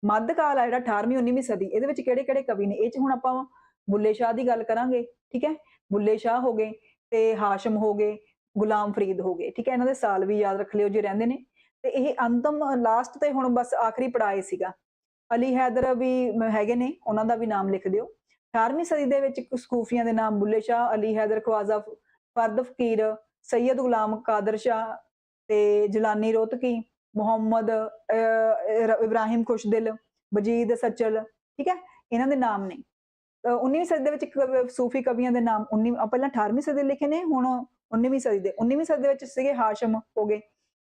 ਮੱਧਕਾਲ ਆ ਜਿਹੜਾ 18ਵੀਂ 19ਵੀਂ ਸਦੀ, ਇਹਦੇ ਵਿੱਚ ਕਿਹੜੇ ਕਿਹੜੇ ਕਵੀ ਨੇ? ਇਹ ਚ ਹੁਣ ਆਪਾਂ ਬੁੱਲੇ ਸ਼ਾਹ ਦੀ ਗੱਲ ਕਰਾਂਗੇ ਠੀਕ ਹੈ? ਬੁੱਲੇ ਸ਼ਾਹ ਹੋ ਗਏ ਤੇ ਹਾਸ਼ਮ ਹੋ ਗਏ ਗੁਲਾਮ ਫਰੀਦ ਹੋ ਗਏ ਠੀਕ ਹੈ? ਇਹਨਾਂ ਦੇ ਸਾਲ ਵੀ ਯਾਦ ਰੱਖ ਲਿਓ ਜੇ ਰਹਿੰਦੇ ਨੇ। ਤੇ ਇਹ ਅੰਤਮ ਲਾਸਟ ਤੇ ਹੁਣ ਬਸ ਆਖਰੀ ਪੜਾਏ ਸੀਗਾ। ਅਲੀ ਹੈਦਰ ਵੀ ਹੈਗੇ ਨੇ ਉਹਨਾਂ ਦਾ ਵੀ ਨਾਮ ਲਿਖ ਦਿਓ। 18ਵੀਂ ਸਦੀ ਦੇ ਵਿੱਚ ਕੁਝ ਦੇ ਨਾਮ ਬੁੱਲੇ ਸ਼ਾਹ ਅਲੀ ਹੈਦਰ ਖਵਾਜਾ ਫਰਦ ਫਕੀਰ ਸੈਯਦ ਗੁਲਾਮ ਕਾਦਰ ਸ਼ਾਹ ਤੇ ਜਲਾਨੀ ਰੋਤਕੀ ਮੁਹੰਮਦ ਅਹ, ਇਬਰਾਹਿਮ ਖੁਸ਼ਦਿਲ ਵਜੀਦ ਸੱਚਲ ਠੀਕ ਹੈ? ਇਹਨਾਂ ਦੇ ਨਾਮ ਨੇ। 19ਵੀਂ ਸਦੀ ਦੇ ਵਿੱਚ ਕਵ- ਸੂਫੀ ਕਵੀਆਂ ਦੇ ਨਾਮ 19 ਪਹਿਲਾਂ 18ਵੀਂ ਸਦੀ ਦੇ ਲਿਖੇ ਨੇ, ਹੁਣ 19ਵੀਂ ਸਦੀ ਦੇ 19ਵੀਂ ਸਦੀ ਦੇ ਵਿੱਚ ਸੀਗੇ ਹਾਸ਼ਮ ਹੋ ਗਏ,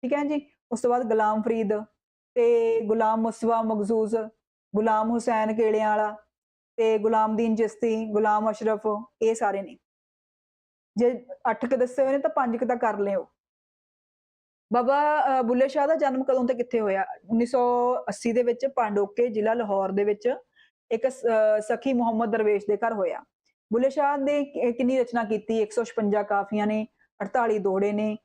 ਠੀਕ ਹੈ ਜੀ? ਉਸ ਤੋਂ ਬਾਅਦ ਗੁਲਾਮ ਫਰੀਦ ਤੇ ਗੁਲਾਮ ਮੁਸਵਾ ਮਖਜ਼ੂਜ਼ ਗੁਲਾਮ ਹੁਸੈਨ ਕੇਲਿਆਂ ਵਾਲਾ ਤੇ ਗੁਲਾਮਦੀਨ ਚਿਸ਼ਤੀ, ਗੁਲਾਮ ਅਸ਼ਰਫ, ਇਹ ਸਾਰੇ ਨੇ। ਜੇ ਅੱਠ ਕ ਦੱਸੇ ਹੋਏ ਨੇ ਤਾਂ ਪੰਜ ਕ ਤਾਂ ਕਰ ਲਿਓ। ਬਾਬਾ ਬੁੱਲੇ ਸ਼ਾਹ ਦਾ ਜਨਮ ਕਦੋਂ ਤੇ ਕਿੱਥੇ ਹੋਇਆ? 1980 ਦੇ ਵਿੱਚ, ਪਾਂਡੋਕੇ, ਜ਼ਿਲ੍ਹਾ ਲਾਹੌਰ ਦੇ ਵਿੱਚ ਇੱਕ ਸਖੀ ਮੁਹੰਮਦ ਦਰਵੇਸ਼ ਦੇ ਘਰ ਹੋਇਆ। ਬੁੱਲੇ ਸ਼ਾਹ ਨੇ ਕਿੰਨੀ ਰਚਨਾ ਕੀਤੀ? 156 ਕਾਫੀਆਂ ਨੇ 48 ਦੋੜੇ ਨੇ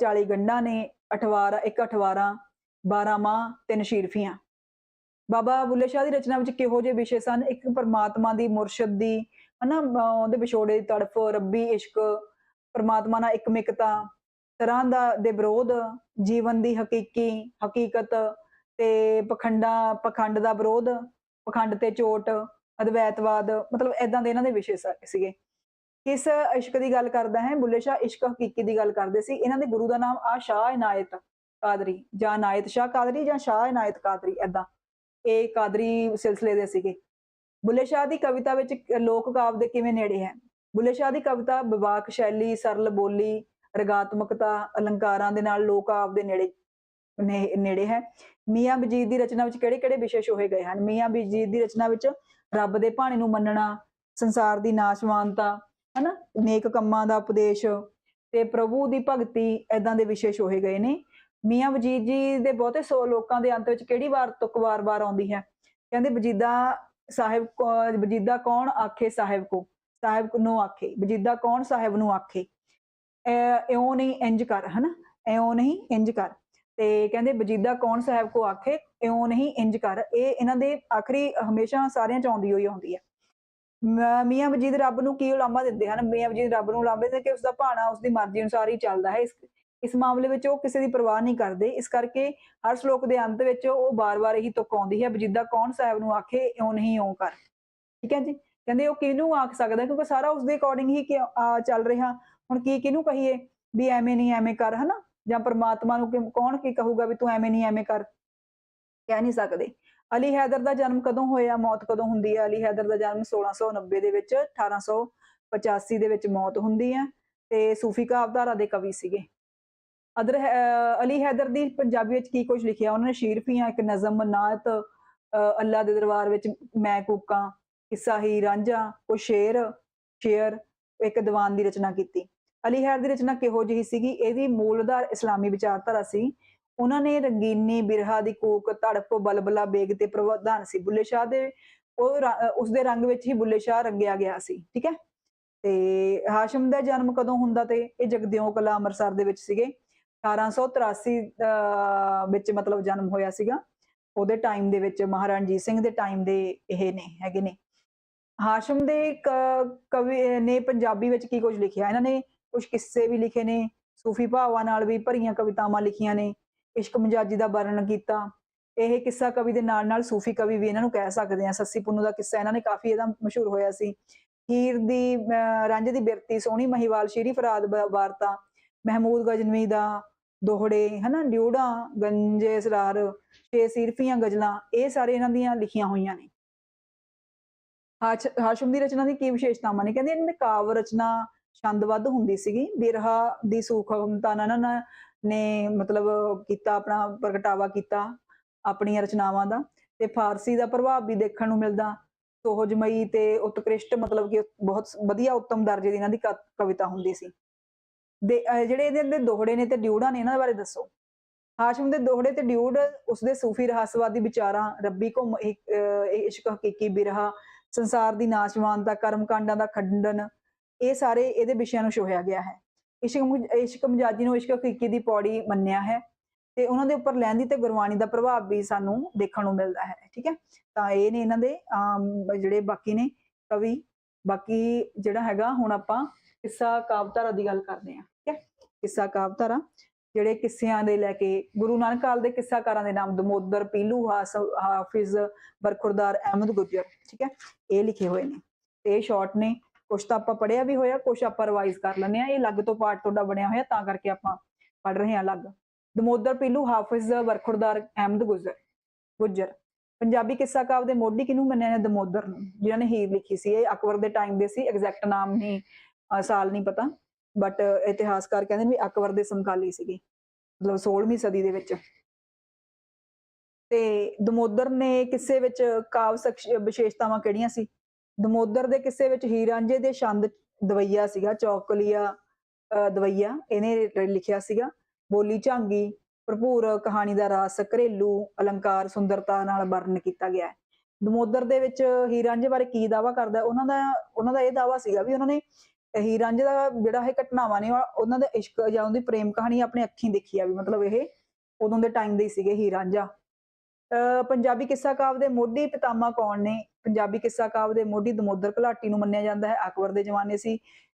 40 ਗੰਢਾਂ ਨੇ 18 ਇੱਕ 18 12 ਮਾਹ ਤਿੰਨ ਸ਼ੀਰਫੀਆਂ। ਬਾਬਾ ਬੁੱਲੇ ਸ਼ਾਹ ਦੀ ਰਚਨਾ ਵਿੱਚ ਕਿਹੋ ਜਿਹੇ ਵਿਸ਼ੇ ਸਨ? ਇੱਕ ਪਰਮਾਤਮਾ ਦੀ ਮੁਰਸ਼ਿਦ ਦੀ, ਹਨਾ ਅਹ ਉਹਦੇ ਵਿਛੋੜੇ ਦੀ ਤੜਫ, ਰੱਬੀ ਇਸ਼ਕ, ਪਰਮਾਤਮਾ ਨਾਲ ਇਕਮਿਕਤਾ, ਤਰ੍ਹਾਂ ਦਾ ਦੇ ਵਿਰੋਧ, ਜੀਵਨ ਦੀ ਹਕੀਕੀ, ਹਕੀਕਤ ਤੇ ਪਖੰਡਾ, ਪਖੰਡ ਦਾ ਵਿਰੋਧ ਪਖੰਡ ਤੇ ਚੋਟ, ਅਦਵੈਤਵਾਦ, ਮਤਲਬ ਐਦਾਂ ਦੇ ਇਹਨਾਂ ਦੇ ਵਿਸ਼ੇ ਸ- ਸੀਗੇ। ਕਿਸ ਇਸ਼ਕ ਦੀ ਗੱਲ ਕਰਦਾ ਹੈ? ਬੁੱਲੇ ਸ਼ਾਹ ਇਸ਼ਕ ਹਕੀਕੀ ਦੀ ਗੱਲ ਕਰਦੇ ਸੀ। ਇਹਨਾਂ ਦੇ ਗੁਰੂ ਦਾ ਨਾਮ ਆ ਸ਼ਾਹ ਇਨਾਇਤ ਕਾਦਰੀ ਜਾਂ ਇਨਾਇਤ ਸ਼ਾਹ ਕਾਦਰੀ ਜਾਂ ਸ਼ਾਹ ਇਨਾਇਤ ਕਾਦਰੀ ਐਦਾਂ ਇਹ ਕਾਦਰੀ ਸਿਲਸਿਲੇ ਦੇ ਸੀਗੇ। ਬੁੱਲੇ ਸ਼ਾਹ ਦੀ ਕਵਿਤਾ ਵਿੱਚ ਲੋਕ ਕਾਵ ਦੇ ਕਿਵੇਂ ਨੇੜੇ ਹੈ? ਬੁੱਲੇ ਸ਼ਾਹ ਦੀ ਕਵਿਤਾ ਵਿਵਾਕ ਸ਼ੈਲੀ, ਸਰਲ ਬੋਲੀ, ਰਗਾਤਮਕਤਾ, ਅਲੰਕਾਰਾਂ ਦੇ ਨਾਲ ਲੋਕ ਕਾਵ ਦੇ ਨੇੜੇ ਨੇੜੇ ਹੈ। ਮੀਆਂ ਵਜੀਦ ਦੀ ਰਚਨਾ ਵਿੱਚ ਕਿਹੜੇ ਕਿਹੜੇ ਵਿਸ਼ੇ ਹੋਏ ਗਏ ਹਨ? ਮੀਆਂ ਵਜੀਦ ਦੀ ਰਚਨਾ ਵਿੱਚ ਰੱਬ ਦੇ ਭਾਣੇ ਨੂੰ ਮੰਨਣਾ, ਸੰਸਾਰ ਦੀ ਨਾਸ਼ਵਾਨਤਾ, ਹਨਾ? ਨੇਕ ਕੰਮਾਂ ਦਾ ਉਪਦੇਸ਼ ਤੇ ਪ੍ਰਭੂ ਦੀ ਭਗਤੀ ਐਦਾਂ ਦੇ ਵਿਸ਼ੇ ਹੋਏ ਗਏ ਨੇ। ਮੀਆਂ ਵਜੀਦ ਜੀ ਦੇ ਬਹੁਤੇ ਸੋ ਲੋਕਾਂ ਦੇ ਅੰਤ ਵਿੱਚ ਕਿਹੜੀ ਵਾਰ ਤੁਕ ਵਾਰ-ਵਾਰ ਆਉਂਦੀ ਹੈ? ਕਹਿੰਦੇ ਵਜੀਦਾ ਸਾਹਿਬ ਵਜੀਦਾ ਕੌਣ ਆਖੇ ਸਾਹਿਬ ਕੋ? ਸਾਹਿਬ ਨੂੰ ਆਖੇ। ਵਜੀਦਾ ਕੌਣ? ਸਾਹਿਬ ਨੂੰ ਆਖੇ। ਐ- ਇਉਂ ਨਹੀਂ ਇੰਜ ਕਰ, ਹਨਾ? ਇਉਂ ਨਹੀਂ ਇੰਜ ਕਰ। ਤੇ ਕਹਿੰਦੇ ਵਜੀਦਾ ਕੌਣ ਸਾਹਿਬ ਕੋ ਆਖੇ ਇਉਂ ਨਹੀਂ, ਇੰਜ ਕਰ। ਇਹ ਇਹਨਾਂ ਦੇ ਆਖਰੀ, ਹਮੇਸ਼ਾ ਸਾਰਿਆਂ ਚ ਆਉਂਦੀ ਹੋਈ ਆਉਂਦੀ ਹੈ ਮੀਆਂ ਵਜੀਦ ਰੱਬ ਨੂੰ ਕੀ ਉਲਾਮਾ ਦਿੰਦੇ ਹਨ? ਮੀਆਂ ਵਜੀਦ ਰੱਬ ਨੂੰ ਉਲਾਮੇ ਦਿੰਦੇ ਕਿ ਉਸ ਦਾ ਭਾਣਾ ਉਸ ਦੀ ਮਰਜ਼ੀ ਅਨੁਸਾਰ ਹੀ ਚੱਲਦਾ ਹੈ। ਇਸ ਇਸ ਮਾਮਲੇ ਵਿੱਚ ਉਹ ਕਿਸੇ ਦੀ ਪਰਵਾਹ ਨਹੀਂ ਕਰਦੇ। ਇਸ ਕਰਕੇ ਹਰ ਸ਼ਲੋਕ ਦੇ ਅੰਤ ਵਿੱਚ ਉਹ ਬਾਰ-ਬਾਰ ਇਹੀ ਤੁਕ ਹੈ ਬਜੀਦਾ ਕੌਣ ਸਾਹਿਬ ਨੂੰ ਆਖੇ, ਇਉਂ ਨਹੀਂ, ਇਉਂ ਕਰ। ਠੀਕ ਹੈ ਜੀ? ਕਹਿੰਦੇ ਉਹ ਕਿਹਨੂੰ ਆਖ ਸਕਦਾ ਕਿਉਂਕਿ ਸਾਰਾ ਉਸ ਦੇ ਅਕੋਰਡਿੰਗ ਹੀ ਕਿ- ਚੱਲ ਰਿਹਾ। ਹੁਣ ਕੀ ਕਿਹਨੂੰ ਕਹੀਏ? ਵੀ ਐਵੇਂ ਨਹੀਂ, ਐਵੇਂ ਕਰ, ਹਨਾ? ਜਾਂ ਪਰਮਾਤਮਾ ਨੂੰ ਕੌਣ ਕੀ ਕਹੂਗਾ ਵੀ ਤੂੰ ਐਵੇਂ ਨਹੀਂ, ਐਵੇਂ ਕਰ? ਕਹਿ ਨਹੀਂ ਸਕਦੇ। ਅਲੀ ਹੈਦਰ ਦਾ ਜਨਮ ਕਦੋਂ ਹੋਇਆ? ਮੌਤ ਕਦੋਂ ਹੁੰਦੀ ਹੈ ਅਲੀ ਹੈਦਰ ਦਾ ਜਨਮ 1690 ਦੇ ਵਿੱਚ 1885 ਦੇ ਵਿੱਚ ਮੌਤ ਹੁੰਦੀ ਹੈ ਤੇ ਸੂਫੀ ਕਾਵਧਾਰਾ ਦੇ ਕਵੀ ਸੀਗੇ। ਅਦਰ ਹੈ- ਅਲੀ ਹੈਦਰ ਦੀ ਪੰਜਾਬੀ ਵਿੱਚ ਕੀ ਕੁਝ ਲਿਖਿਆ? ਉਹਨਾਂ ਨੇ ਸ਼ੀਰਫੀਆਂ ਇੱਕ ਨਜ਼ਮ, ਨਾਤ, ਅਹ ਅੱਲਾ ਦੇ ਦਰਬਾਰ ਵਿੱਚ ਮੈਂ ਕੂਕਾਂ ਕਿੱਸਾ ਹੀ, ਰਾਂਝਾ, ਕੋਈ ਸ਼ੇਰ ਸ਼ੇਰ ਇੱਕ ਦੀਵਾਨ ਦੀ ਰਚਨਾ ਕੀਤੀ। ਅਲੀ ਹੈਦਰ ਦੀ ਰਚਨਾ ਕਿਹੋ ਜਿਹੀ ਸੀਗੀ, ਇਹਦੀ ਮੂਲਧਾਰ ਇਸਲਾਮੀ ਵਿਚਾਰਧਾਰਾ ਸੀ। ਉਹਨਾਂ ਨੇ ਰੰਗੀਨੀ ਬਿਰਹਾ ਦੀ ਕੂਕ, ਤੜਪ, ਬਲਬਲਾ ਬੇਗ ਤੇ ਪ੍ਰਵਧਾਨ ਸੀ। ਬੁੱਲੇ ਸ਼ਾਹ ਦੇ, ਉਹ ਉਸ ਦੇ ਰੰਗ ਵਿੱਚ ਹੀ ਬੁੱਲੇ ਸ਼ਾਹ ਰੰਗਿਆ ਗਿਆ ਸੀ, ਠੀਕ ਹੈ? ਤੇ ਹਾਸ਼ਮ ਦਾ ਜਨਮ ਕਦੋਂ ਹੁੰਦਾ ਤੇ ਇਹ ਜਗਦਿਓ ਕਲਾ ਅੰਮ੍ਰਿਤਸਰ ਦੇ ਵਿੱਚ ਸੀਗੇ। 1883 ਅਹ, ਵਿੱਚ ਮਤਲਬ ਜਨਮ ਹੋਇਆ ਸੀਗਾ। ਉਹਦੇ ਟਾਈਮ ਦੇ ਵਿੱਚ ਮਹਾਰਾਣਜੀਤ ਸਿੰਘ ਦੇ ਟਾਈਮ ਦੇ ਇਹ ਨੇ, ਹੈਗੇ ਨੇ। ਹਾਸ਼ਮ ਦੇ ਕ- ਕਵੀ, ਨੇ ਪੰਜਾਬੀ ਵਿੱਚ ਕੀ ਕੁਝ ਲਿਖਿਆ? ਇਹਨਾਂ ਨੇ ਕੁਝ ਕਿੱਸੇ ਵੀ ਲਿਖੇ ਨੇ, ਸੂਫੀ ਭਾਵਾਂ ਨਾਲ ਵੀ ਭਰੀਆਂ ਕਵਿਤਾਵਾਂ ਲਿਖੀਆਂ ਨੇ, ਇਸ਼ਕ ਮਜਾਜੀ ਦਾ ਵਰਣਨ ਕੀਤਾ। ਇਹ ਕਿੱਸਾ ਕਵੀ ਦੇ ਨਾਲ ਨਾਲ ਸੂਫੀ ਕਵੀ ਵੀ ਇਹਨਾਂ ਨੂੰ ਕਹਿ ਸਕਦੇ ਆ। ਸੱਸੀ ਪੁੰਨੂ ਦਾ ਕਿੱਸਾ ਇਹਨਾਂ ਨੇ ਕਾਫੀ ਇਹਦਾ ਮਸ਼ਹੂਰ ਹੋਇਆ ਸੀ। ਹੀਰ ਦੀ ਰਾਂਝੇ ਦੀ ਬਿਰਤੀ, ਸੋਹਣੀ ਮਹੀਵਾਲ, ਸ਼ੀਰੀ ਫਰਾਦ ਬ- ਵਾਰਤਾ, ਮਹਿਮੂਦ ਗਜਨਵੀ ਦਾ ਦੋਹੜੇ, ਹਨਾ, ਡਿਊੜਾ, ਗੰਜੇ ਸਰਾਰ ਛੇ ਸਿਰਫੀਆਂ, ਗਜ਼ਲਾਂ, ਇਹ ਸਾਰੇ ਇਹਨਾਂ ਦੀਆਂ ਲਿਖੀਆਂ ਹੋਈਆਂ ਨੇ। ਹਾਸ਼- ਹਾਸ਼ਮ ਦੀ ਰਚਨਾ ਦੀ ਕੀ ਵਿਸ਼ੇਸ਼ਤਾਵਾਂ ਨੇ? ਕਹਿੰਦੇ ਇਹਨਾਂ ਨੇ ਕਾਵ ਰਚਨਾ ਛੰਦਬੱਧ ਹੁੰਦੀ ਸੀਗੀ। ਬਿਰਹਾ ਦੀ ਸੂਖਮਤਾ ਨਾਲ ਨੇ ਮਤਲਬ ਕੀਤਾ, ਆਪਣਾ ਪ੍ਰਗਟਾਵਾ ਕੀਤਾ ਆਪਣੀਆਂ ਰਚਨਾਵਾਂ ਦਾ। ਤੇ ਫਾਰਸੀ ਦਾ ਪ੍ਰਭਾਵ ਵੀ ਦੇਖਣ ਨੂੰ ਮਿਲਦਾ। ਸੋਹਜਮਈ ਤੇ ਉਤਕ੍ਰਿਸ਼ਟ ਮਤਲਬ ਕਿ ਬਹੁਤ ਵਧੀਆ ਉੱਤਮ ਦਰਜੇ ਦੀ ਇਹਨਾਂ ਦੀ ਕਵਿਤਾ ਹੁੰਦੀ ਸੀ। ਦੇ ਜਿਹੜੇ ਇਹਦੇ ਦੇ ਦੋਹੜੇ ਨੇ ਤੇ ਡਿਊੜਾ ਨੇ, ਇਹਨਾਂ ਬਾਰੇ ਦੱਸੋ। ਹਾਸ਼ਮ ਦੇ ਦੋਹੜੇ ਤੇ ਡਿਊਡ ਉਸਦੇ ਸੂਫੀ ਰਹੱਸਵਾਦੀ ਵਿਚਾਰਾਂ, ਰੱਬੀ ਘੁੰਮ ਅਹ ਇਸ਼ਕ ਹਕੀਕੀ ਬਿਰਹਾ, ਸੰਸਾਰ ਦੀ ਨਾਸ਼ਵਾਨਤਾ ਕਰਮ ਕਾਂਡਾਂ ਦਾ ਖੰਡਨ ਇਹ ਸਾਰੇ ਇਹਦੇ ਵਿਸ਼ਿਆਂ ਨੂੰ ਛੋਹਿਆ ਗਿਆ ਹੈ। ਇਸ਼ਕ ਇਸ਼ਕ ਮਜਾਜੀ ਨੂੰ ਇਸ਼ਕ ਹਕੀਕੀ ਦੀ ਪੌੜੀ ਮੰਨਿਆ ਹੈ ਤੇ ਉਹਨਾਂ ਦੇ ਉੱਪਰ ਲਹਿੰਦੀ ਤੇ ਗੁਰਬਾਣੀ ਦਾ ਪ੍ਰਭਾਵ ਵੀ ਸਾਨੂੰ ਦੇਖਣ ਨੂੰ ਮਿਲਦਾ ਹੈ, ਠੀਕ ਹੈ? ਤਾਂ ਇਹ ਨੇ ਇਹਨਾਂ ਦੇ ਜਿਹੜੇ ਬਾਕੀ ਨੇ ਕਵੀ, ਬਾਕੀ ਜਿਹੜਾ ਹੈਗਾ ਹੁਣ ਆਪਾਂ ਕਿੱਸਾ ਕਾਵਤਾਰਾ ਦੀ ਗੱਲ ਕਰਦੇ ਹਾਂ, ਠੀਕ ਹੈ? ਕਿੱਸਾ ਕਾਵਤਾਰਾ ਜਿਹੜੇ ਕਿੱਸਿਆਂ ਦੇ ਲੈ ਕੇ ਗੁਰੂ ਨਾਨਕ ਕਾਲ ਦੇ ਕਿੱਸਾਕਾਰਾਂ ਦੇ ਨਾਮ ਦਮੋਦਰ, ਪੀਲੂ, ਹਾਸ, ਹਾਫਿਜ਼, ਬਰਖੁਰਦਾਰ, ਅਹਿਮਦ ਗੁੱਜਰ, ਠੀਕ ਹੈ? ਇਹ ਲਿਖੇ ਹੋਏ ਨੇ ਤੇ ਇਹ ਸ਼ਾਰਟ ਨੇ। ਕੁਛ ਤਾਂ ਆਪਾਂ ਪੜਿਆ ਵੀ ਹੋਇਆ, ਕੁਛ ਆਪਾਂ ਰਿਵਾਈਜ਼ ਕਰ ਲੈਂਦੇ ਆ ਇਹ ਅਲੱਗ ਤੋਂ ਪਾਰਟ ਤੁਹਾਡਾ ਬਣਿਆ ਹੋਇਆ, ਤਾਂ ਕਰਕੇ ਆਪਾਂ ਪੜ ਰਹੇ ਹਾਂ ਅਲੱਗ। ਦਮੋਦਰ ਪੀਲੂ ਹਾਫਿਜ਼ ਬਰਖੁਰਦਾਰ ਅਹਿਮਦ ਗੁੱਜਰ ਗੁੱਜਰ। ਪੰਜਾਬੀ ਕਿੱਸਾ ਕਾਵ ਦੇ ਮੋਢੀ ਕਿਹਨੂੰ ਮੰਨਿਆ ਜਾਂਦਾ? ਦਮੋਦਰ ਨੂੰ, ਜਿਨ੍ਹਾਂ ਨੇ ਹੀਰ ਲਿਖੀ ਸੀ। ਇਹ ਅਕਬਰ ਦੇ ਟਾਈਮ ਦੇ ਸੀ ਐਗਜ਼ੈਕਟ ਨਾਮ ਨਹੀਂ ਸਾਲ ਨਹੀਂ ਪਤਾ ਬਟ ਇਤਿਹਾਸਕਾਰ ਕਹਿੰਦੇ ਨੇ ਵੀ ਅਕਬਰ ਦੇ ਸਮਕਾਲੀ ਸੀਗੀ, ਮਤਲਬ 16ਵੀਂ ਸਦੀ ਦੇ ਵਿੱਚ। ਤੇ ਦਮੋਦਰ ਨੇ ਕਿਸੇ ਵਿੱਚ ਕਾਵ ਵਿਸ਼ੇਸ਼ਤਾਵਾਂ ਕਿਹੜੀਆਂ ਸੀ? ਦਮੋਦਰ ਦੇ ਕਿਸੇ ਵਿੱਚ ਹੀਰਾਂਝੇ ਦੇ ਛੰਦ ਦਵਈਆ ਸੀਗਾ, ਚੌਕਲੀਆ ਦਵਈਆ, ਇਹਨੇ ਲਿਖਿਆ ਸੀਗਾ। ਬੋਲੀ ਝਾਂਗੀ, ਭਰਪੂਰ ਕਹਾਣੀ ਦਾ ਰਸ, ਘਰੇਲੂ ਅਲੰਕਾਰ, ਸੁੰਦਰਤਾ ਨਾਲ ਵਰਣਨ ਕੀਤਾ ਗਿਆ ਹੈ। ਦਮੋਦਰ ਦੇ ਵਿੱਚ ਹੀਰ ਬਾਰੇ ਕੀ ਦਾਵਾ ਕਰਦਾ ਹੈ? ਉਹਨਾਂ ਦਾ ਉਹਨਾਂ ਦਾ ਇਹ ਦਾਵਾ ਸੀਗਾ ਵੀ ਉਹਨਾਂ ਨੇ ਹੀਰਾਂਝੇ ਦਾ ਜਿਹੜਾ ਇਹ ਘਟਨਾਵਾਂ ਨੇ, ਉਹਨਾਂ ਦੇ ਇਸ਼ਕ ਜਾਂ ਉਹਦੀ ਪ੍ਰੇਮ ਕਹਾਣੀ ਆਪਣੇ ਅੱਖੀਂ ਦੇਖੀ ਆ ਵੀ ਮਤਲਬ ਇਹ ਉਦੋਂ ਦੇ ਟਾਈਮ ਦੇ ਹੀ ਸੀਗੇ ਹੀਰਾਂਝਾ ਅਹ ਪੰਜਾਬੀ ਕਿੱਸਾ ਕਾਵ ਦੇ ਮੋਢੀ ਪਿਤਾਮਾ ਕੌਣ ਨੇ? ਪੰਜਾਬੀ ਕਿੱਸਾ ਕਾਵ ਦੇ ਮੋਢੀ ਦਮੋਦਰ ਘਲਾਟੀ ਨੂੰ ਮੰਨਿਆ ਜਾਂਦਾ ਹੈ। ਅਕਬਰ ਦੇ ਜ਼ਮਾਨੇ ਸੀ।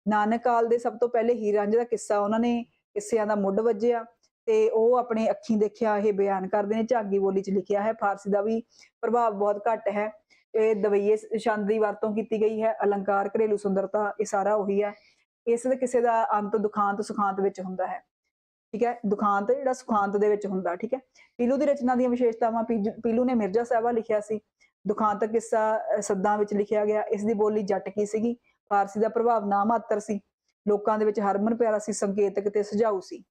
ਨਾਨਕ ਕਾਲ ਦੇ ਸਭ ਤੋਂ ਪਹਿਲੇ ਹੀਰ ਰਾਂਝੇ ਦਾ ਕਿੱਸਾ ਉਹਨਾਂ ਨੇ ਕਿੱਸਿਆਂ ਦਾ ਮੁੱਢ ਵੱਜਿਆ ਤੇ ਉਹ ਆਪਣੇ ਅੱਖੀਂ ਦੇਖਿਆ, ਇਹ ਬਿਆਨ ਕਰਦੇ ਨੇ, ਝਾਗੀ ਬੋਲੀ ਚ ਲਿਖਿਆ ਹੈ। ਫਾਰਸੀ ਦਾ ਵੀ ਪ੍ਰਭਾਵ ਬਹੁਤ ਘੱਟ ਹੈ। ਇਹ ਦਵਈਏ ਛੰਦ ਦੀ ਵਰਤੋਂ ਕੀਤੀ ਗਈ ਹੈ। ਅਲੰਕਾਰ, ਘਰੇਲੂ ਸੁੰਦਰਤਾ, ਇਹ ਸਾਰਾ ਉਹੀ ਹੈ। ਇਸ ਦੇ ਕਿਸੇ ਦਾ ਅੰਤ ਦੁਖਾਂਤ ਸੁਖਾਂਤ ਵਿੱਚ ਹੁੰਦਾ ਹੈ। ਠੀਕ ਹੈ? ਦੁਖਾਂਤ ਜਿਹੜਾ ਸੁਖਾਂਤ ਦੇ ਵਿੱਚ ਹੁੰਦਾ, ਠੀਕ ਹੈ? ਪੀਲੂ ਦੀ ਰਚਨਾ ਦੀਆਂ ਵਿਸ਼ੇਸ਼ਤਾਵਾਂ ਪੀਜ- ਪੀਲੂ ਨੇ ਮਿਰਜ਼ਾ ਸਾਹਿਬਾ ਲਿਖਿਆ ਸੀ। ਦੁਖਾਂਤਕ ਕਿੱਸਾ ਸੱਦਾਂ ਵਿੱਚ ਲਿਖਿਆ ਗਿਆ, ਇਸ ਦੀ ਬੋਲੀ ਜੱਟ ਕੀ ਸੀਗੀ? ਫਾਰਸੀ ਦਾ ਪ੍ਰਭਾਵ ਨਾ ਮਾਤਰ ਸੀ। ਲੋਕਾਂ ਦੇ ਵਿੱਚ ਹਰਮਨ ਪਿਆਰਾ ਸੀ, ਸੰਕੇਤਕ ਤੇ ਸੁਝਾਊ ਸੀ।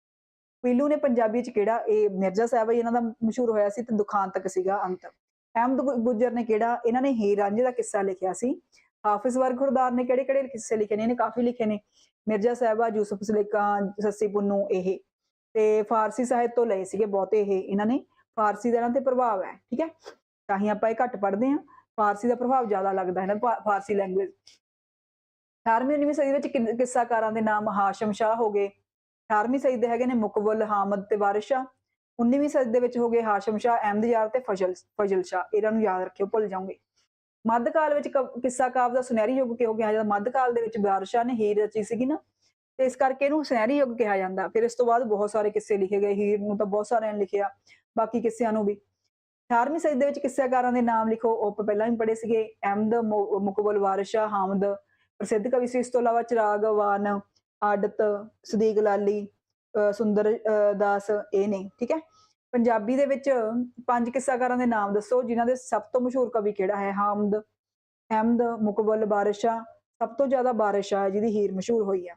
ਪੀਲੂ ਨੇ ਪੰਜਾਬੀ ਚ ਕਿਹੜਾ, ਇਹ ਮਿਰਜ਼ਾ ਸਾਹਿਬਾ ਇਹਨਾਂ ਦਾ ਮਸ਼ਹੂਰ ਹੋਇਆ ਸੀ ਤੇ ਦੁਖਾਂਤਕ ਸੀਗਾ ਅੰਤ। ਅਹਿਮਦ ਗੁੱਜਰ ਨੇ ਕਿਹੜਾ, ਇਹਨਾਂ ਨੇ ਹੀਰ ਰਾਂਝੇ ਦਾ ਕਿੱਸਾ ਲਿਖਿਆ ਸੀ। ਹਾਫਿਜ਼ ਵਰਖੁਰਦਾਰ ਨੇ ਕਿਹੜੇ ਕਿਹੜੇ ਕਿੱਸੇ ਲਿਖੇ ਨੇ? ਇਹਨੇ ਕਾਫੀ ਲਿਖੇ ਨੇ। ਮਿਰਜ਼ਾ ਸਾਹਿਬਾ ਯੂਸਫ ਸਲੇਕਾ ਸੱਸੀ ਪੁੰਨੂ, ਇਹ। ਤੇ ਫਾਰਸੀ ਸਾਹਿਤ ਤੋਂ ਲਏ ਸੀਗੇ ਬਹੁਤੇ ਇਹ, ਇਹਨਾਂ ਨੇ। ਫਾਰਸੀ ਦਾ ਇਹਨਾਂ ਤੇ ਪ੍ਰਭਾਵ ਹੈ, ਠੀਕ ਹੈ? ਤਾਂ ਹੀ ਆਪਾਂ ਇਹ ਘੱਟ ਪੜ੍ਹਦੇ ਹਾਂ। ਫਾਰਸੀ ਦਾ ਪ੍ਰਭਾਵ ਜ਼ਿਆਦਾ ਲੱਗਦਾ ਹੈ ਨਾ ਫਾਰਸੀ ਲੈਂਗੁਏਜ 18ਵੀਂ 19ਵੀਂ ਸਦੀ ਵਿੱਚ ਕਿੱਸਾਕਾਰਾਂ ਦੇ ਨਾਮ ਹਾਸ਼ਮ ਸ਼ਾਹ ਹੋ ਗਏ। 18ਵੀਂ ਸਦੀ ਦੇ ਹੈਗੇ ਨੇ ਮੁਕਬਲ ਹਾਮਦ ਤੇ ਵਾਰਿਸ ਸ਼ਾਹ। 19ਵੀਂ ਸਦੀ ਦੇ ਵਿੱਚ ਹੋ ਗਏ ਹਾਸ਼ਮ ਸ਼ਾਹ, ਅਹਿਮਦ ਯਾਰ ਤੇ ਫਜ਼ਲ ਫਜ਼ਲ ਸ਼ਾਹ। ਇਹਨਾਂ ਨੂੰ ਯਾਦ ਰੱਖਿਓ, ਭੁੱਲ ਜਾਓਗੇ। ਮੱਧਕਾਲ ਵਿੱਚ ਕ- ਕਿੱਸਾ ਕਾਵ ਦਾ ਸੁਨਹਿਰੀ ਯੁੱਗ ਕਿਹਾ ਗਿਆ? ਜਦੋਂ ਮੱਧਕਾਲ ਦੇ ਵਿੱਚ ਵਾਰਿਸ ਨੇ ਹੀਰ ਰਚੀ ਸੀਗੀ ਨਾ, ਤੇ ਇਸ ਕਰਕੇ ਇਹਨੂੰ ਸੁਨਹਿਰੀ ਯੁੱਗ ਕਿਹਾ ਜਾਂਦਾ। ਫਿਰ ਇਸ ਤੋਂ ਬਾਅਦ ਬਹੁਤ ਸਾਰੇ ਕਿੱਸੇ ਲਿਖੇ ਗਏ। ਹੀਰ ਨੂੰ ਤਾਂ ਬਹੁਤ ਸਾਰਿਆਂ ਨੇ ਲਿਖਿਆ, ਬਾਕੀ ਕਿੱਸਿਆਂ ਨੂੰ ਵੀ। 18ਵੀਂ ਸਦੀ ਦੇ ਵਿੱਚ ਕਿੱਸਾਕਾਰਾਂ ਦੇ ਨਾਮ ਲਿਖੋ, ਉਹ ਆਪਾਂ ਪਹਿਲਾਂ ਵੀ ਪੜ੍ਹੇ ਸੀਗੇ। ਅਹਿਮਦ ਮੁਕਬਲ ਵਾਰਿਸ਼ਾ, ਹਾਮਦ, ਪ੍ਰਸਿੱਧ ਕਵੀ ਸੀ। ਇਸ ਤੋਂ ਇਲਾਵਾ ਚਿਰਾਗ, ਵਾਨ ਆਦਤ ਸਦੀਕ ਲਾਲੀ, ਅਹ ਸੁੰਦਰ, ਅਹ ਦਾਸ, ਇਹ ਨੇ, ਠੀਕ ਹੈ? ਪੰਜਾਬੀ ਦੇ ਵਿੱਚ ਪੰਜ ਕਿੱਸਾਕਾਰਾਂ ਦੇ ਨਾਮ ਦੱਸੋ, ਜਿਨ੍ਹਾਂ ਦੇ ਸਭ ਤੋਂ ਮਸ਼ਹੂਰ ਕਵੀ ਕਿਹੜਾ ਹੈ? ਹਾਮਦ ਅਹਿਮਦ ਮੁਕਬਲ ਬਾਰਿਸ਼ਾ ਸਭ ਤੋਂ ਜ਼ਿਆਦਾ ਬਾਰਿਸ਼ਾ ਹੈ, ਜਿਹਦੀ ਹੀਰ ਮਸ਼ਹੂਰ ਹੋਈ ਹੈ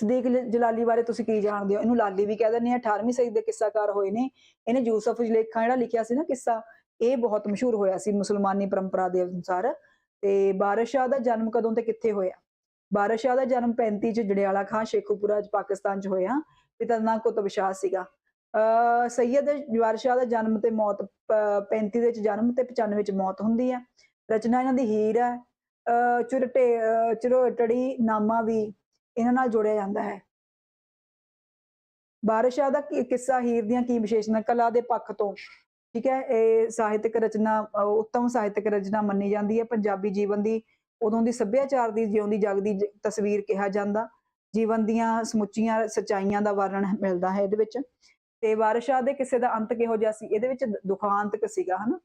ਸਦੀਕ ਜਲਾਲੀ ਬਾਰੇ ਤੁਸੀਂ ਕੀ ਜਾਣਦੇ ਹੋ? ਇਹਨੂੰ ਲਾਲੀ ਵੀ ਕਹਿ ਦਿੰਦੇ ਆ 18ਵੀਂ ਸਦੀ ਦੇ ਕਿੱਸਾਕਾਰ ਹੋਏ ਨੇ। ਇਹਨੇ ਯੂਸਫ ਜਲੇਖਾਂ ਜਿਹੜਾ ਲਿਖਿਆ ਸੀ ਨਾ ਕਿੱਸਾ, ਇਹ ਬਹੁਤ ਮਸ਼ਹੂਰ ਹੋਇਆ ਸੀ ਮੁਸਲਮਾਨੀ ਪਰੰਪਰਾ ਦੇ ਅਨੁਸਾਰ। ਤੇ ਬਾਰਿਸ਼ਾਹ ਦਾ ਜਨਮ ਕਦੋਂ ਤੇ ਕਿੱਥੇ ਹੋਇਆ? ਬਾਰਿਸ਼ਾਹ ਦਾ ਜਨਮ 35 ਚ ਜੜਿਆਲਾ ਖਾਂ ਸ਼ੇਖੂਪੁਰਾ ਪਾਕਿਸਤਾਨ ਚ ਹੋਇਆ। ਪਿਤਾ ਦਾ ਨਾਮ ਕੁਤਬ ਸ਼ਾਹ ਸੀਗਾ। ਅਹ ਸੈਯਦ ਬਾਰਿਸ਼ਾਹ ਦਾ ਜਨਮ ਤੇ ਮੌਤ ਪ- 35 ਦੇ ਵਿੱਚ ਜਨਮ ਤੇ 95 ਚ ਮੌਤ ਹੁੰਦੀ ਹੈ। ਰਚਨਾ ਇਹਨਾਂ ਦੀ ਹੀਰ ਹੈ। ਅਹ ਚੁਰਟੇ, ਅਹ ਚੁਰਟੜੀ ਨਾਮਾ ਵੀ ਇਹਨਾਂ ਨਾਲ ਜੋੜਿਆ ਜਾਂਦਾ ਹੈ। ਬਾਰਿਸ਼ਾਹ ਦਾ ਕਿੱਸਾ, ਹੀਰ ਦੀਆਂ ਕੀ ਵਿਸ਼ੇਸ਼ਤਾਂ ਕਲਾ ਦੇ ਪੱਖ ਤੋਂ, ਠੀਕ ਹੈ, ਇਹ ਸਾਹਿਤਕ ਰਚਨਾ ਉੱਤਮ ਸਾਹਿਤਕ ਰਚਨਾ ਮੰਨੀ ਜਾਂਦੀ ਹੈ। ਪੰਜਾਬੀ ਜੀਵਨ ਦੀ, ਉਦੋਂ ਦੀ ਸੱਭਿਆਚਾਰ ਦੀ, ਜਿਉਂਦੀ ਜਗਦੀ ਤਸਵੀਰ ਕਿਹਾ ਜਾਂਦਾ। ਜੀਵਨ ਦੀਆਂ ਸਮੁੱਚੀਆਂ ਸਚਾਈਆਂ ਦਾ ਵਰਣਨ ਮਿਲਦਾ ਹੈ ਇਹਦੇ ਵਿੱਚ। ਤੇ ਬਾਰਿਸ਼ਾਹ ਦੇ ਕਿਸੇ ਦਾ ਅੰਤ ਕਿਹੋ ਜਿਹਾ ਸੀ? ਇਹਦੇ ਵਿੱਚ ਦੁਖਾਂਤਕ ਸੀਗਾ, ਹਨਾ?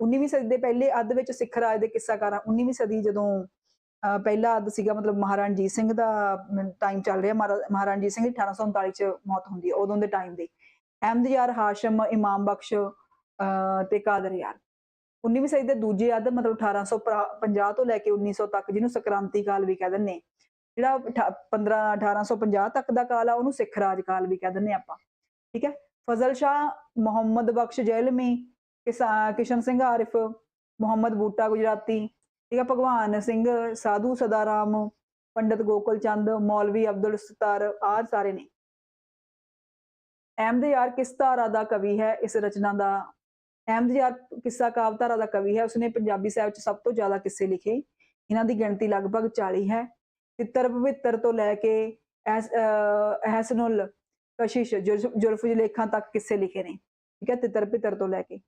19ਵੀਂ ਸਦੀ ਦੇ ਪਹਿਲੇ ਅੱਧ ਵਿੱਚ ਸਿੱਖ ਰਾਜ ਦੇ ਕਿੱਸਾਕਾਰਾਂ 19ਵੀਂ ਸਦੀ ਜਦੋਂ ਪਹਿਲਾ ਅੱਧ ਸੀਗਾ ਮਤਲਬ ਮਹਾਰਾਣਾ ਰਣਜੀਤ ਸਿੰਘ ਦਾ ਟਾਈਮ ਚੱਲ ਰਿਹਾ। ਮਹਾਰਾ- ਮਹਾਰਾਣਾ ਸਿੰਘ ਦੀ 1839 ਚ ਮੌਤ ਹੁੰਦੀ ਹੈ, ਉਦੋਂ ਦੇ ਟਾਈਮ ਦੇ। ਅਹਿਮਦ ਯਾਰ ਹਾਸ਼ਮ, ਇਮਾਮ ਬਖਸ਼ ਤੇ ਕਾਦਰ ਯਾਰ। 19ਵੀਂ ਸਦੀ ਦੇ ਦੂਜੇ ਅੱਧ, ਮਤਲਬ 1850 ਤੋਂ ਲੈ ਕੇ 1900 ਤੱਕ ਜਿਹਨੂੰ ਸਕ੍ਰਾਂਤੀ ਕਾਲ ਵੀ ਕਹਿ ਦਿੰਨੇ ਜਿਹੜਾ ਅਠਾ- 15 1850 ਤੱਕ ਦਾ ਕਾਲ ਆ, ਉਹਨੂੰ ਸਿੱਖ ਰਾਜ ਕਾਲ ਵੀ ਕਹਿ ਦਿੰਨੇ ਆਪਾਂ। ਠੀਕ ਹੈ? ਫਜ਼ਲ ਸ਼ਾਹ, ਮੁਹੰਮਦ ਬਖਸ਼ ਜੈਲਮੀ ਕਿਸਾ- ਕਿਸ਼ਨ ਸਿੰਘ ਆਰਿਫ, ਮੁਹੰਮਦ ਬੂਟਾ ਗੁਜਰਾਤੀ ਠੀਕ ਹੈ ਭਗਵਾਨ ਸਿੰਘ, ਸਾਧੂ, ਸਦਾਰਾਮ, ਪੰਡਤ ਗੋਕਲ ਚੰਦ, ਮੌਲਵੀ ਅਬਦੁਲ ਸਤਾਰ ਆਹ ਸਾਰੇ ਨੇ। ਅਹਿਮਦ ਯਾਰ ਕਿਸ ਧਾਰਾ ਦਾ ਕਵੀ ਹੈ ਇਸ ਰਚਨਾ ਦਾ? ਅਹਿਮਦ ਯਾਰ ਕਿੱਸਾ ਕਾਵ ਧਾਰਾ ਦਾ ਕਵੀ ਹੈ? ਉਸਨੇ ਪੰਜਾਬੀ ਸਾਹਿਤ ਚ ਸਭ ਤੋਂ ਜ਼ਿਆਦਾ ਕਿੱਸੇ ਲਿਖੇ। ਇਹਨਾਂ ਦੀ ਗਿਣਤੀ ਲਗਭਗ 40 ਹੈ। ਤਿੱਤਰ ਪਵਿੱਤਰ ਤੋਂ ਲੈ ਕੇ ਐਸ- ਅਹ, ਅਹਿਸਨੁਲ, ਕਸ਼ਿਸ਼ ਜੁਲਫ ਜੁਲਫ ਲੇਖਾਂ ਤੱਕ ਕਿੱਸੇ ਲਿਖੇ ਨੇ। ਠੀਕ ਹੈ, ਤਿੱਤਰ ਪਿੱਤਰ ਤੋਂ ਲੈ ਕੇ।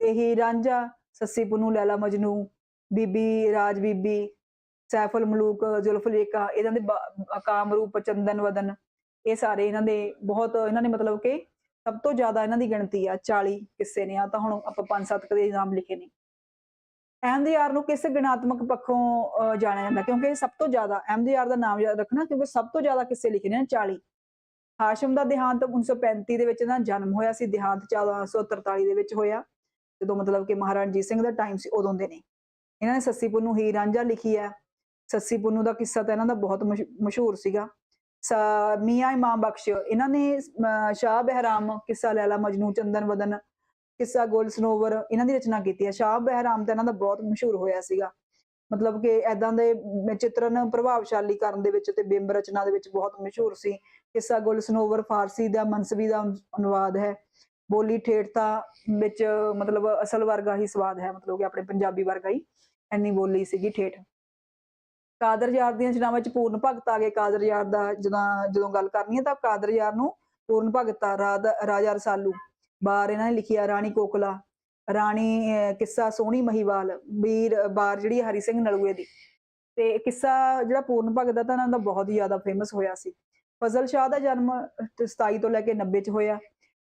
ਇਹੀ ਰਾਂਝਾ, ਸੱਸੀ ਪੁੰਨੂ, ਲੈਲਾ ਮਜਨੂ ਬੀਬੀ ਰਾਜ ਬੀਬੀ ਸੈਫਲ ਮਲੂਕ ਜ਼ੁਲਫਲੇਖਾ ਇਹਨਾਂ ਦੇ ਬਾ- ਕਾਮਰੂਪ ਚੰਦਨ ਵਦਨ ਇਹ ਸਾਰੇ ਇਹਨਾਂ ਦੇ ਬਹੁਤ ਇਹਨਾਂ ਨੇ ਮਤਲਬ ਕਿ ਸਭ ਤੋਂ ਜ਼ਿਆਦਾ ਇਹਨਾਂ ਦੀ ਗਿਣਤੀ ਆ 40 ਕਿੱਸੇ ਨੇ ਆ ਤਾਂ ਹੁਣ ਆਪਾਂ ਪੰਜ ਸੱਤ ਕਦੇ ਦੇ ਨਾਮ ਲਿਖੇ ਨੇ ਅਹਿਮਦਯਾਰ ਨੂੰ ਕਿਸ ਗਣਾਤਮਕ ਪੱਖੋਂ ਅਹ, ਜਾਣਿਆ ਜਾਂਦਾ? ਕਿਉਂਕਿ ਸਭ ਤੋਂ ਜ਼ਿਆਦਾ ਅਹਿਮਦਯਾਰ ਦਾ ਨਾਮ ਯਾਦ ਰੱਖਣਾ ਕਿਉਂਕਿ ਸਭ ਤੋਂ ਜ਼ਿਆਦਾ ਕਿੱਸੇ ਲਿਖੇ ਨੇ 40 ਹਾਸ਼ਮ ਦਾ ਦੇਹਾਂਤ 1935 ਦੇ ਵਿੱਚ ਇਹਨਾਂ ਦਾ ਜਨਮ ਹੋਇਆ ਸੀ ਦੇਹਾਂਤ 1443 ਦੇ ਵਿੱਚ ਹੋਇਆ ਜਦੋਂ ਮਤਲਬ ਕਿ ਮਹਾਰਾਣਾ ਰਣਜੀਤ ਸਿੰਘ ਦਾ ਟਾਈਮ ਸੀ ਉਦੋਂ ਦੇ ਨੇ। ਇਹਨਾਂ ਨੇ ਸੱਸੀ ਪੁੰਨੂ ਹੀ ਰਾਂਝਾ ਲਿਖੀ ਹੈ। ਸੱਸੀ ਪੁੰਨੂ ਦਾ ਕਿੱਸਾ ਤਾਂ ਇਹਨਾਂ ਦਾ ਬਹੁਤ ਮਸ਼ਹੂਰ ਸੀਗਾ। ਮੀਆਂ ਇਮਾਮ ਬਖਸ਼। ਇਹਨਾਂ ਨੇ ਸ਼ਾਹ ਬਹਿਰਾਮ, ਕਿੱਸਾ ਲੈਲਾ ਮਜਨੂ, ਚੰਦਨ ਵਦਨ ਕਿੱਸਾ ਗੋਲ ਸਨੋਵਰ, ਇਹਨਾਂ ਦੀ ਰਚਨਾ ਕੀਤੀ ਹੈ। ਸ਼ਾਹ ਬਹਿਰਾਮ ਤਾਂ ਇਹਨਾਂ ਦਾ ਬਹੁਤ ਮਸ਼ਹੂਰ ਹੋਇਆ ਸੀਗਾ। ਮਤਲਬ ਕਿ ਐਦਾਂ ਦੇ ਚਿੱਤਰਨ ਪ੍ਰਭਾਵਸ਼ਾਲੀ ਕਰਨ ਦੇ ਵਿੱਚ ਤੇ ਬਿੰਬ ਰਚਨਾ ਦੇ ਵਿੱਚ ਬਹੁਤ ਮਸ਼ਹੂਰ ਸੀ। ਕਿੱਸਾ ਗੁਲ ਸਨੋਵਰ ਫਾਰਸੀ ਦਾ, ਮਨਸਬੀ ਦਾ ਅਨੁਵਾਦ ਹੈ। ਬੋਲੀ ਠੇਠਤਾ ਵਿੱਚ ਮਤਲਬ ਅਸਲ ਵਰਗਾ ਹੀ ਸਵਾਦ ਹੈ। ਮਤਲਬ ਕਿ ਆਪਣੇ ਪੰਜਾਬੀ ਵਰਗਾ ਹੀ। ਐਨੀ ਬੋਲੀ ਸੀਗੀ ਠੇਠ। ਕਾਦਰ ਯਾਰ ਦੀਆਂ ਰਚਨਾਵਾਂ ਚ ਪੂਰਨ ਭਗਤ ਆ ਗਏ। ਕਾਦਰ ਯਾਰ ਦਾ ਜਦੋਂ ਜਦੋਂ ਗੱਲ ਕਰਨੀ ਹੈ ਤਾਂ ਕਾਦਰ ਯਾਰ ਨੂੰ ਪੂਰਨ ਭਗਤ ਆ, ਰਾਧ- ਰਾਜਾ ਰਸਾਲੂ। ਬਾਰ ਇਹਨਾਂ ਨੇ ਲਿਖਿਆ, ਰਾਣੀ ਕੋਕਲਾ, ਰਾਣੀ ਕਿੱਸਾ ਸੋਹਣੀ ਮਹੀਵਾਲ ਵੀਰ ਬਾਰ ਜਿਹੜੀ ਹਰੀ ਸਿੰਘ ਨਲੂਏ ਦੀ। ਤੇ ਕਿੱਸਾ ਜਿਹੜਾ ਪੂਰਨ ਭਗਤ ਦਾ ਤਾਂ ਇਹਨਾਂ ਦਾ ਬਹੁਤ ਹੀ ਜ਼ਿਆਦਾ ਫੇਮਸ ਹੋਇਆ ਸੀ। ਫਜ਼ਲ ਸ਼ਾਹ ਦਾ ਜਨਮ 27 ਤੋਂ ਲੈ ਕੇ 90 ਚ ਹੋਇਆ।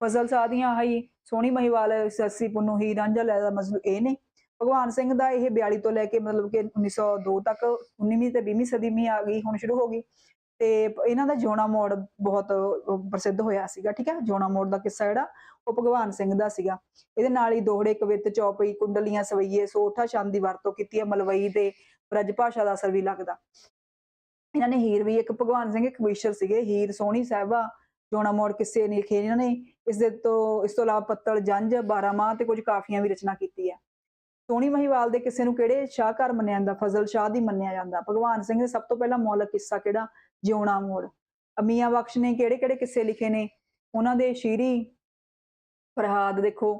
ਫਜ਼ਲ ਸ਼ਾਹ ਦੀਆਂ ਆਹੀ ਸੋਹਣੀ ਮਹੀਵਾਲ, ਸੱਸੀ ਪੁੰਨੂ ਹੀ ਰਾਂਝਾ ਲੈਦਾ ਮਸਲੂ ਇਹ ਨੇ। ਭਗਵਾਨ ਸਿੰਘ ਦਾ ਇਹ 42 ਤੋਂ ਲੈ ਕੇ ਮਤਲਬ ਕਿ 1902 ਤੱਕ 19ਵੀਂ ਤੇ 20ਵੀਂ ਸਦੀ ਮੀ ਆ ਗਈ, ਹੁਣ ਸ਼ੁਰੂ ਹੋ ਗਈ। ਤੇ ਇਹਨਾਂ ਦਾ ਜੋਣਾ ਮੋੜ ਬਹੁਤ ਪ੍ਰਸਿੱਧ ਹੋਇਆ ਸੀਗਾ, ਠੀਕ ਹੈ ਜੋਣਾ ਮੋੜ ਦਾ ਕਿੱਸਾ ਜਿਹੜਾ, ਉਹ ਭਗਵਾਨ ਸਿੰਘ ਦਾ ਸੀਗਾ। ਇਹਦੇ ਨਾਲ ਹੀ ਦੋਹੜੇ, ਕਵਿਤ, ਚੌਪਈ, ਕੁੰਡਲੀਆਂ, ਸਵਈਏ, ਸੋਠਾ, ਛੰਦ ਦੀ ਵਰਤੋਂ ਕੀਤੀ ਹੈ ਮਲਵਈ ਤੇ ਬ੍ਰਜ ਭਾਸ਼ਾ ਦਾ ਅਸਰ ਵੀ ਲੱਗਦਾ। ਇਹਨਾਂ ਨੇ ਹੀਰ ਵੀ ਇੱਕ, ਭਗਵਾਨ ਸਿੰਘ ਕਵੀਸ਼ਰ ਸੀਗੇ, ਹੀਰ, ਸੋਹਣੀ, ਸਾਹਿਬਾ, ਜੋਣਾ ਮੋੜ ਕਿੱਸੇ ਨੇ ਲਿਖੇ ਇਹਨਾਂ ਨੇ। ਇਸ ਦੇ ਤੋਂ, ਇਸ ਤੋਂ ਇਲਾਵਾ ਪੱਤਲ, ਜੰਝ, ਬਾਰਾਮਾਹ ਤੇ ਕੁਝ ਕਾਫੀਆਂ ਵੀ ਰਚਨਾ ਕੀਤੀ ਹੈ ਸੋਹਣੀ ਮਹੀਵਾਲ ਦੇ ਕਿਸੇ ਨੂੰ ਕਿਹੜੇ ਸ਼ਾਹਕਾਰ ਮੰਨਿਆ ਜਾਂਦਾ? ਫਜ਼ਲ ਸ਼ਾਹ ਦੀ ਮੰਨਿਆ ਜਾਂਦਾ। ਭਗਵਾਨ ਸਿੰਘ ਦੇ ਸਭ ਤੋਂ ਪਹਿਲਾ ਮੌਲਕ ਕਿੱਸਾ ਕਿਹੜਾ? ਜਿਉਣਾ ਮੋੜ। ਅਮੀਆਂ ਬਖਸ਼ ਨੇ ਕਿਹੜੇ ਕਿਹੜੇ ਕਿੱਸੇ ਲਿਖੇ ਨੇ? ਉਹਨਾਂ ਦੇ ਸ਼ੀਰੀ ਫਰਹਾਦ ਦੇਖੋ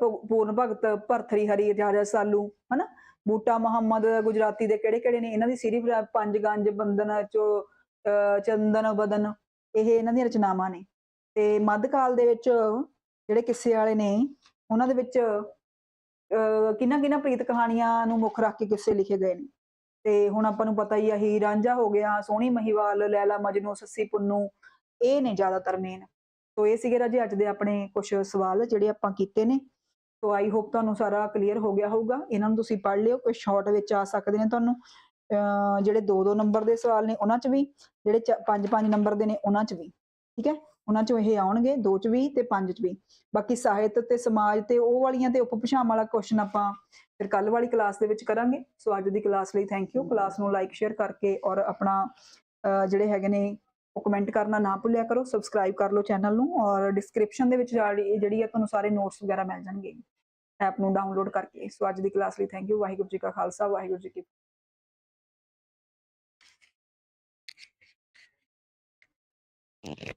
ਪੂਰਨ ਭਗਤ, ਭਰਥਰੀ ਹਰੀ ਰਾਜਾ ਸਾਲੂ, ਹਨਾ? ਬੂਟਾ ਮੁਹੰਮਦ ਗੁਜਰਾਤੀ ਦੇ ਕਿਹੜੇ ਕਿਹੜੇ ਨੇ? ਇਹਨਾਂ ਦੀ ਸਿਰੀ ਪੰਜ ਗੰਜ ਬੰਦਨ ਚੋ ਅਹ ਚੰਦਨ ਬਦਨ ਇਹ ਇਹਨਾਂ ਦੀਆਂ ਰਚਨਾਵਾਂ ਨੇ। ਤੇ ਮੱਧਕਾਲ ਦੇ ਵਿੱਚ ਜਿਹੜੇ ਕਿੱਸੇ ਵਾਲੇ ਨੇ, ਉਹਨਾਂ ਦੇ ਵਿੱਚ ਕਿੰਨਾ ਕਿੰਨਾ ਪ੍ਰੀਤ ਕਹਾਣੀਆਂ ਨੂੰ ਮੁੱਖ ਰੱਖ ਕੇ ਕਿੱਸੇ ਲਿਖੇ ਗਏ ਨੇ। ਤੇ ਹੁਣ ਆਪਾਂ ਨੂੰ ਪਤਾ ਹੀ ਆ, ਹੀਰ ਰਾਂਝਾ ਹੋ ਗਿਆ, ਸੋਹਣੀ ਮਹੀਵਾਲ, ਲੈਲਾ ਮਜਨੂ, ਸੱਸੀ ਪੁੰਨੂ, ਇਹ ਨੇ ਜ਼ਿਆਦਾਤਰ ਮੇਨ ਸੋ ਇਹ ਸੀਗੇ ਰਾਜੇ ਅੱਜ ਦੇ ਆਪਣੇ ਕੁਝ ਸਵਾਲ, ਜਿਹੜੇ ਆਪਾਂ ਕੀਤੇ ਨੇ। ਸੋ ਆਈ ਹੋਪ ਤੁਹਾਨੂੰ ਸਾਰਾ ਕਲੀਅਰ ਹੋ ਗਿਆ ਹੋਊਗਾ। ਇਹਨਾਂ ਨੂੰ ਤੁਸੀਂ ਪੜ੍ਹ ਲਿਓ ਕੁਝ ਸ਼ਾਰਟ ਵਿੱਚ ਆ ਸਕਦੇ ਨੇ ਤੁਹਾਨੂੰ। ਅਹ ਜਿਹੜੇ 2-2 ਨੰਬਰ ਦੇ ਸਵਾਲ ਨੇ, ਉਹਨਾਂ 'ਚ ਵੀ। ਜਿਹੜੇ 5-5 ਨੰਬਰ ਦੇ ਨੇ, ਉਹਨਾਂ 'ਚ ਵੀ। ਠੀਕ ਹੈ? ਉਹਨਾਂ 'ਚੋਂ ਇਹ ਆਉਣਗੇ 2 'ਚ ਵੀ ਤੇ 5 'ਚ ਵੀ ਬਾਕੀ ਸਾਹਿਤ ਤੇ ਸਮਾਜ ਤੇ ਉਹ ਵਾਲੀਆਂ ਤੇ ਉਪਭਾਸ਼ਾਵਾਂ ਵਾਲਾ ਕੁਐਸਚਨ ਆਪਾਂ ਫਿਰ ਕੱਲ ਵਾਲੀ ਕਲਾਸ ਦੇ ਵਿੱਚ ਕਰਾਂਗੇ। ਸੋ ਅੱਜ ਦੀ ਕਲਾਸ ਲਈ ਥੈਂਕ ਯੂ ਕਲਾਸ ਨੂੰ ਲਾਈਕ ਸ਼ੇਅਰ ਕਰਕੇ ਔਰ ਆਪਣਾ ਜਿਹੜੇ ਹੈਗੇ ਨੇ ਉਹ ਕਮੈਂਟ ਕਰਨਾ ਨਾ ਭੁੱਲਿਆ ਕਰੋ। ਸਬਸਕ੍ਰਾਈਬ ਕਰ ਲਓ ਚੈਨਲ ਨੂੰ ਔਰ ਡਿਸਕ੍ਰਿਪਸ਼ਨ ਦੇ ਵਿੱਚ ਜਿਹੜੀ ਆ ਤੁਹਾਨੂੰ ਸਾਰੇ ਨੋਟਸ ਵਗੈਰਾ ਮਿਲ ਜਾਣਗੇ। ਐਪ ਨੂੰ ਡਾਊਨਲੋਡ ਕਰਕੇ। ਸੋ ਅੱਜ ਦੀ ਕਲਾਸ ਲਈ ਥੈਂਕ ਯੂ ਵਾਹਿਗੁਰੂ ਜੀ ਕਾ ਖਾਲਸਾ, ਵਾਹਿਗੁਰੂ ਜੀ ਕੀ ਫਤਿਹ।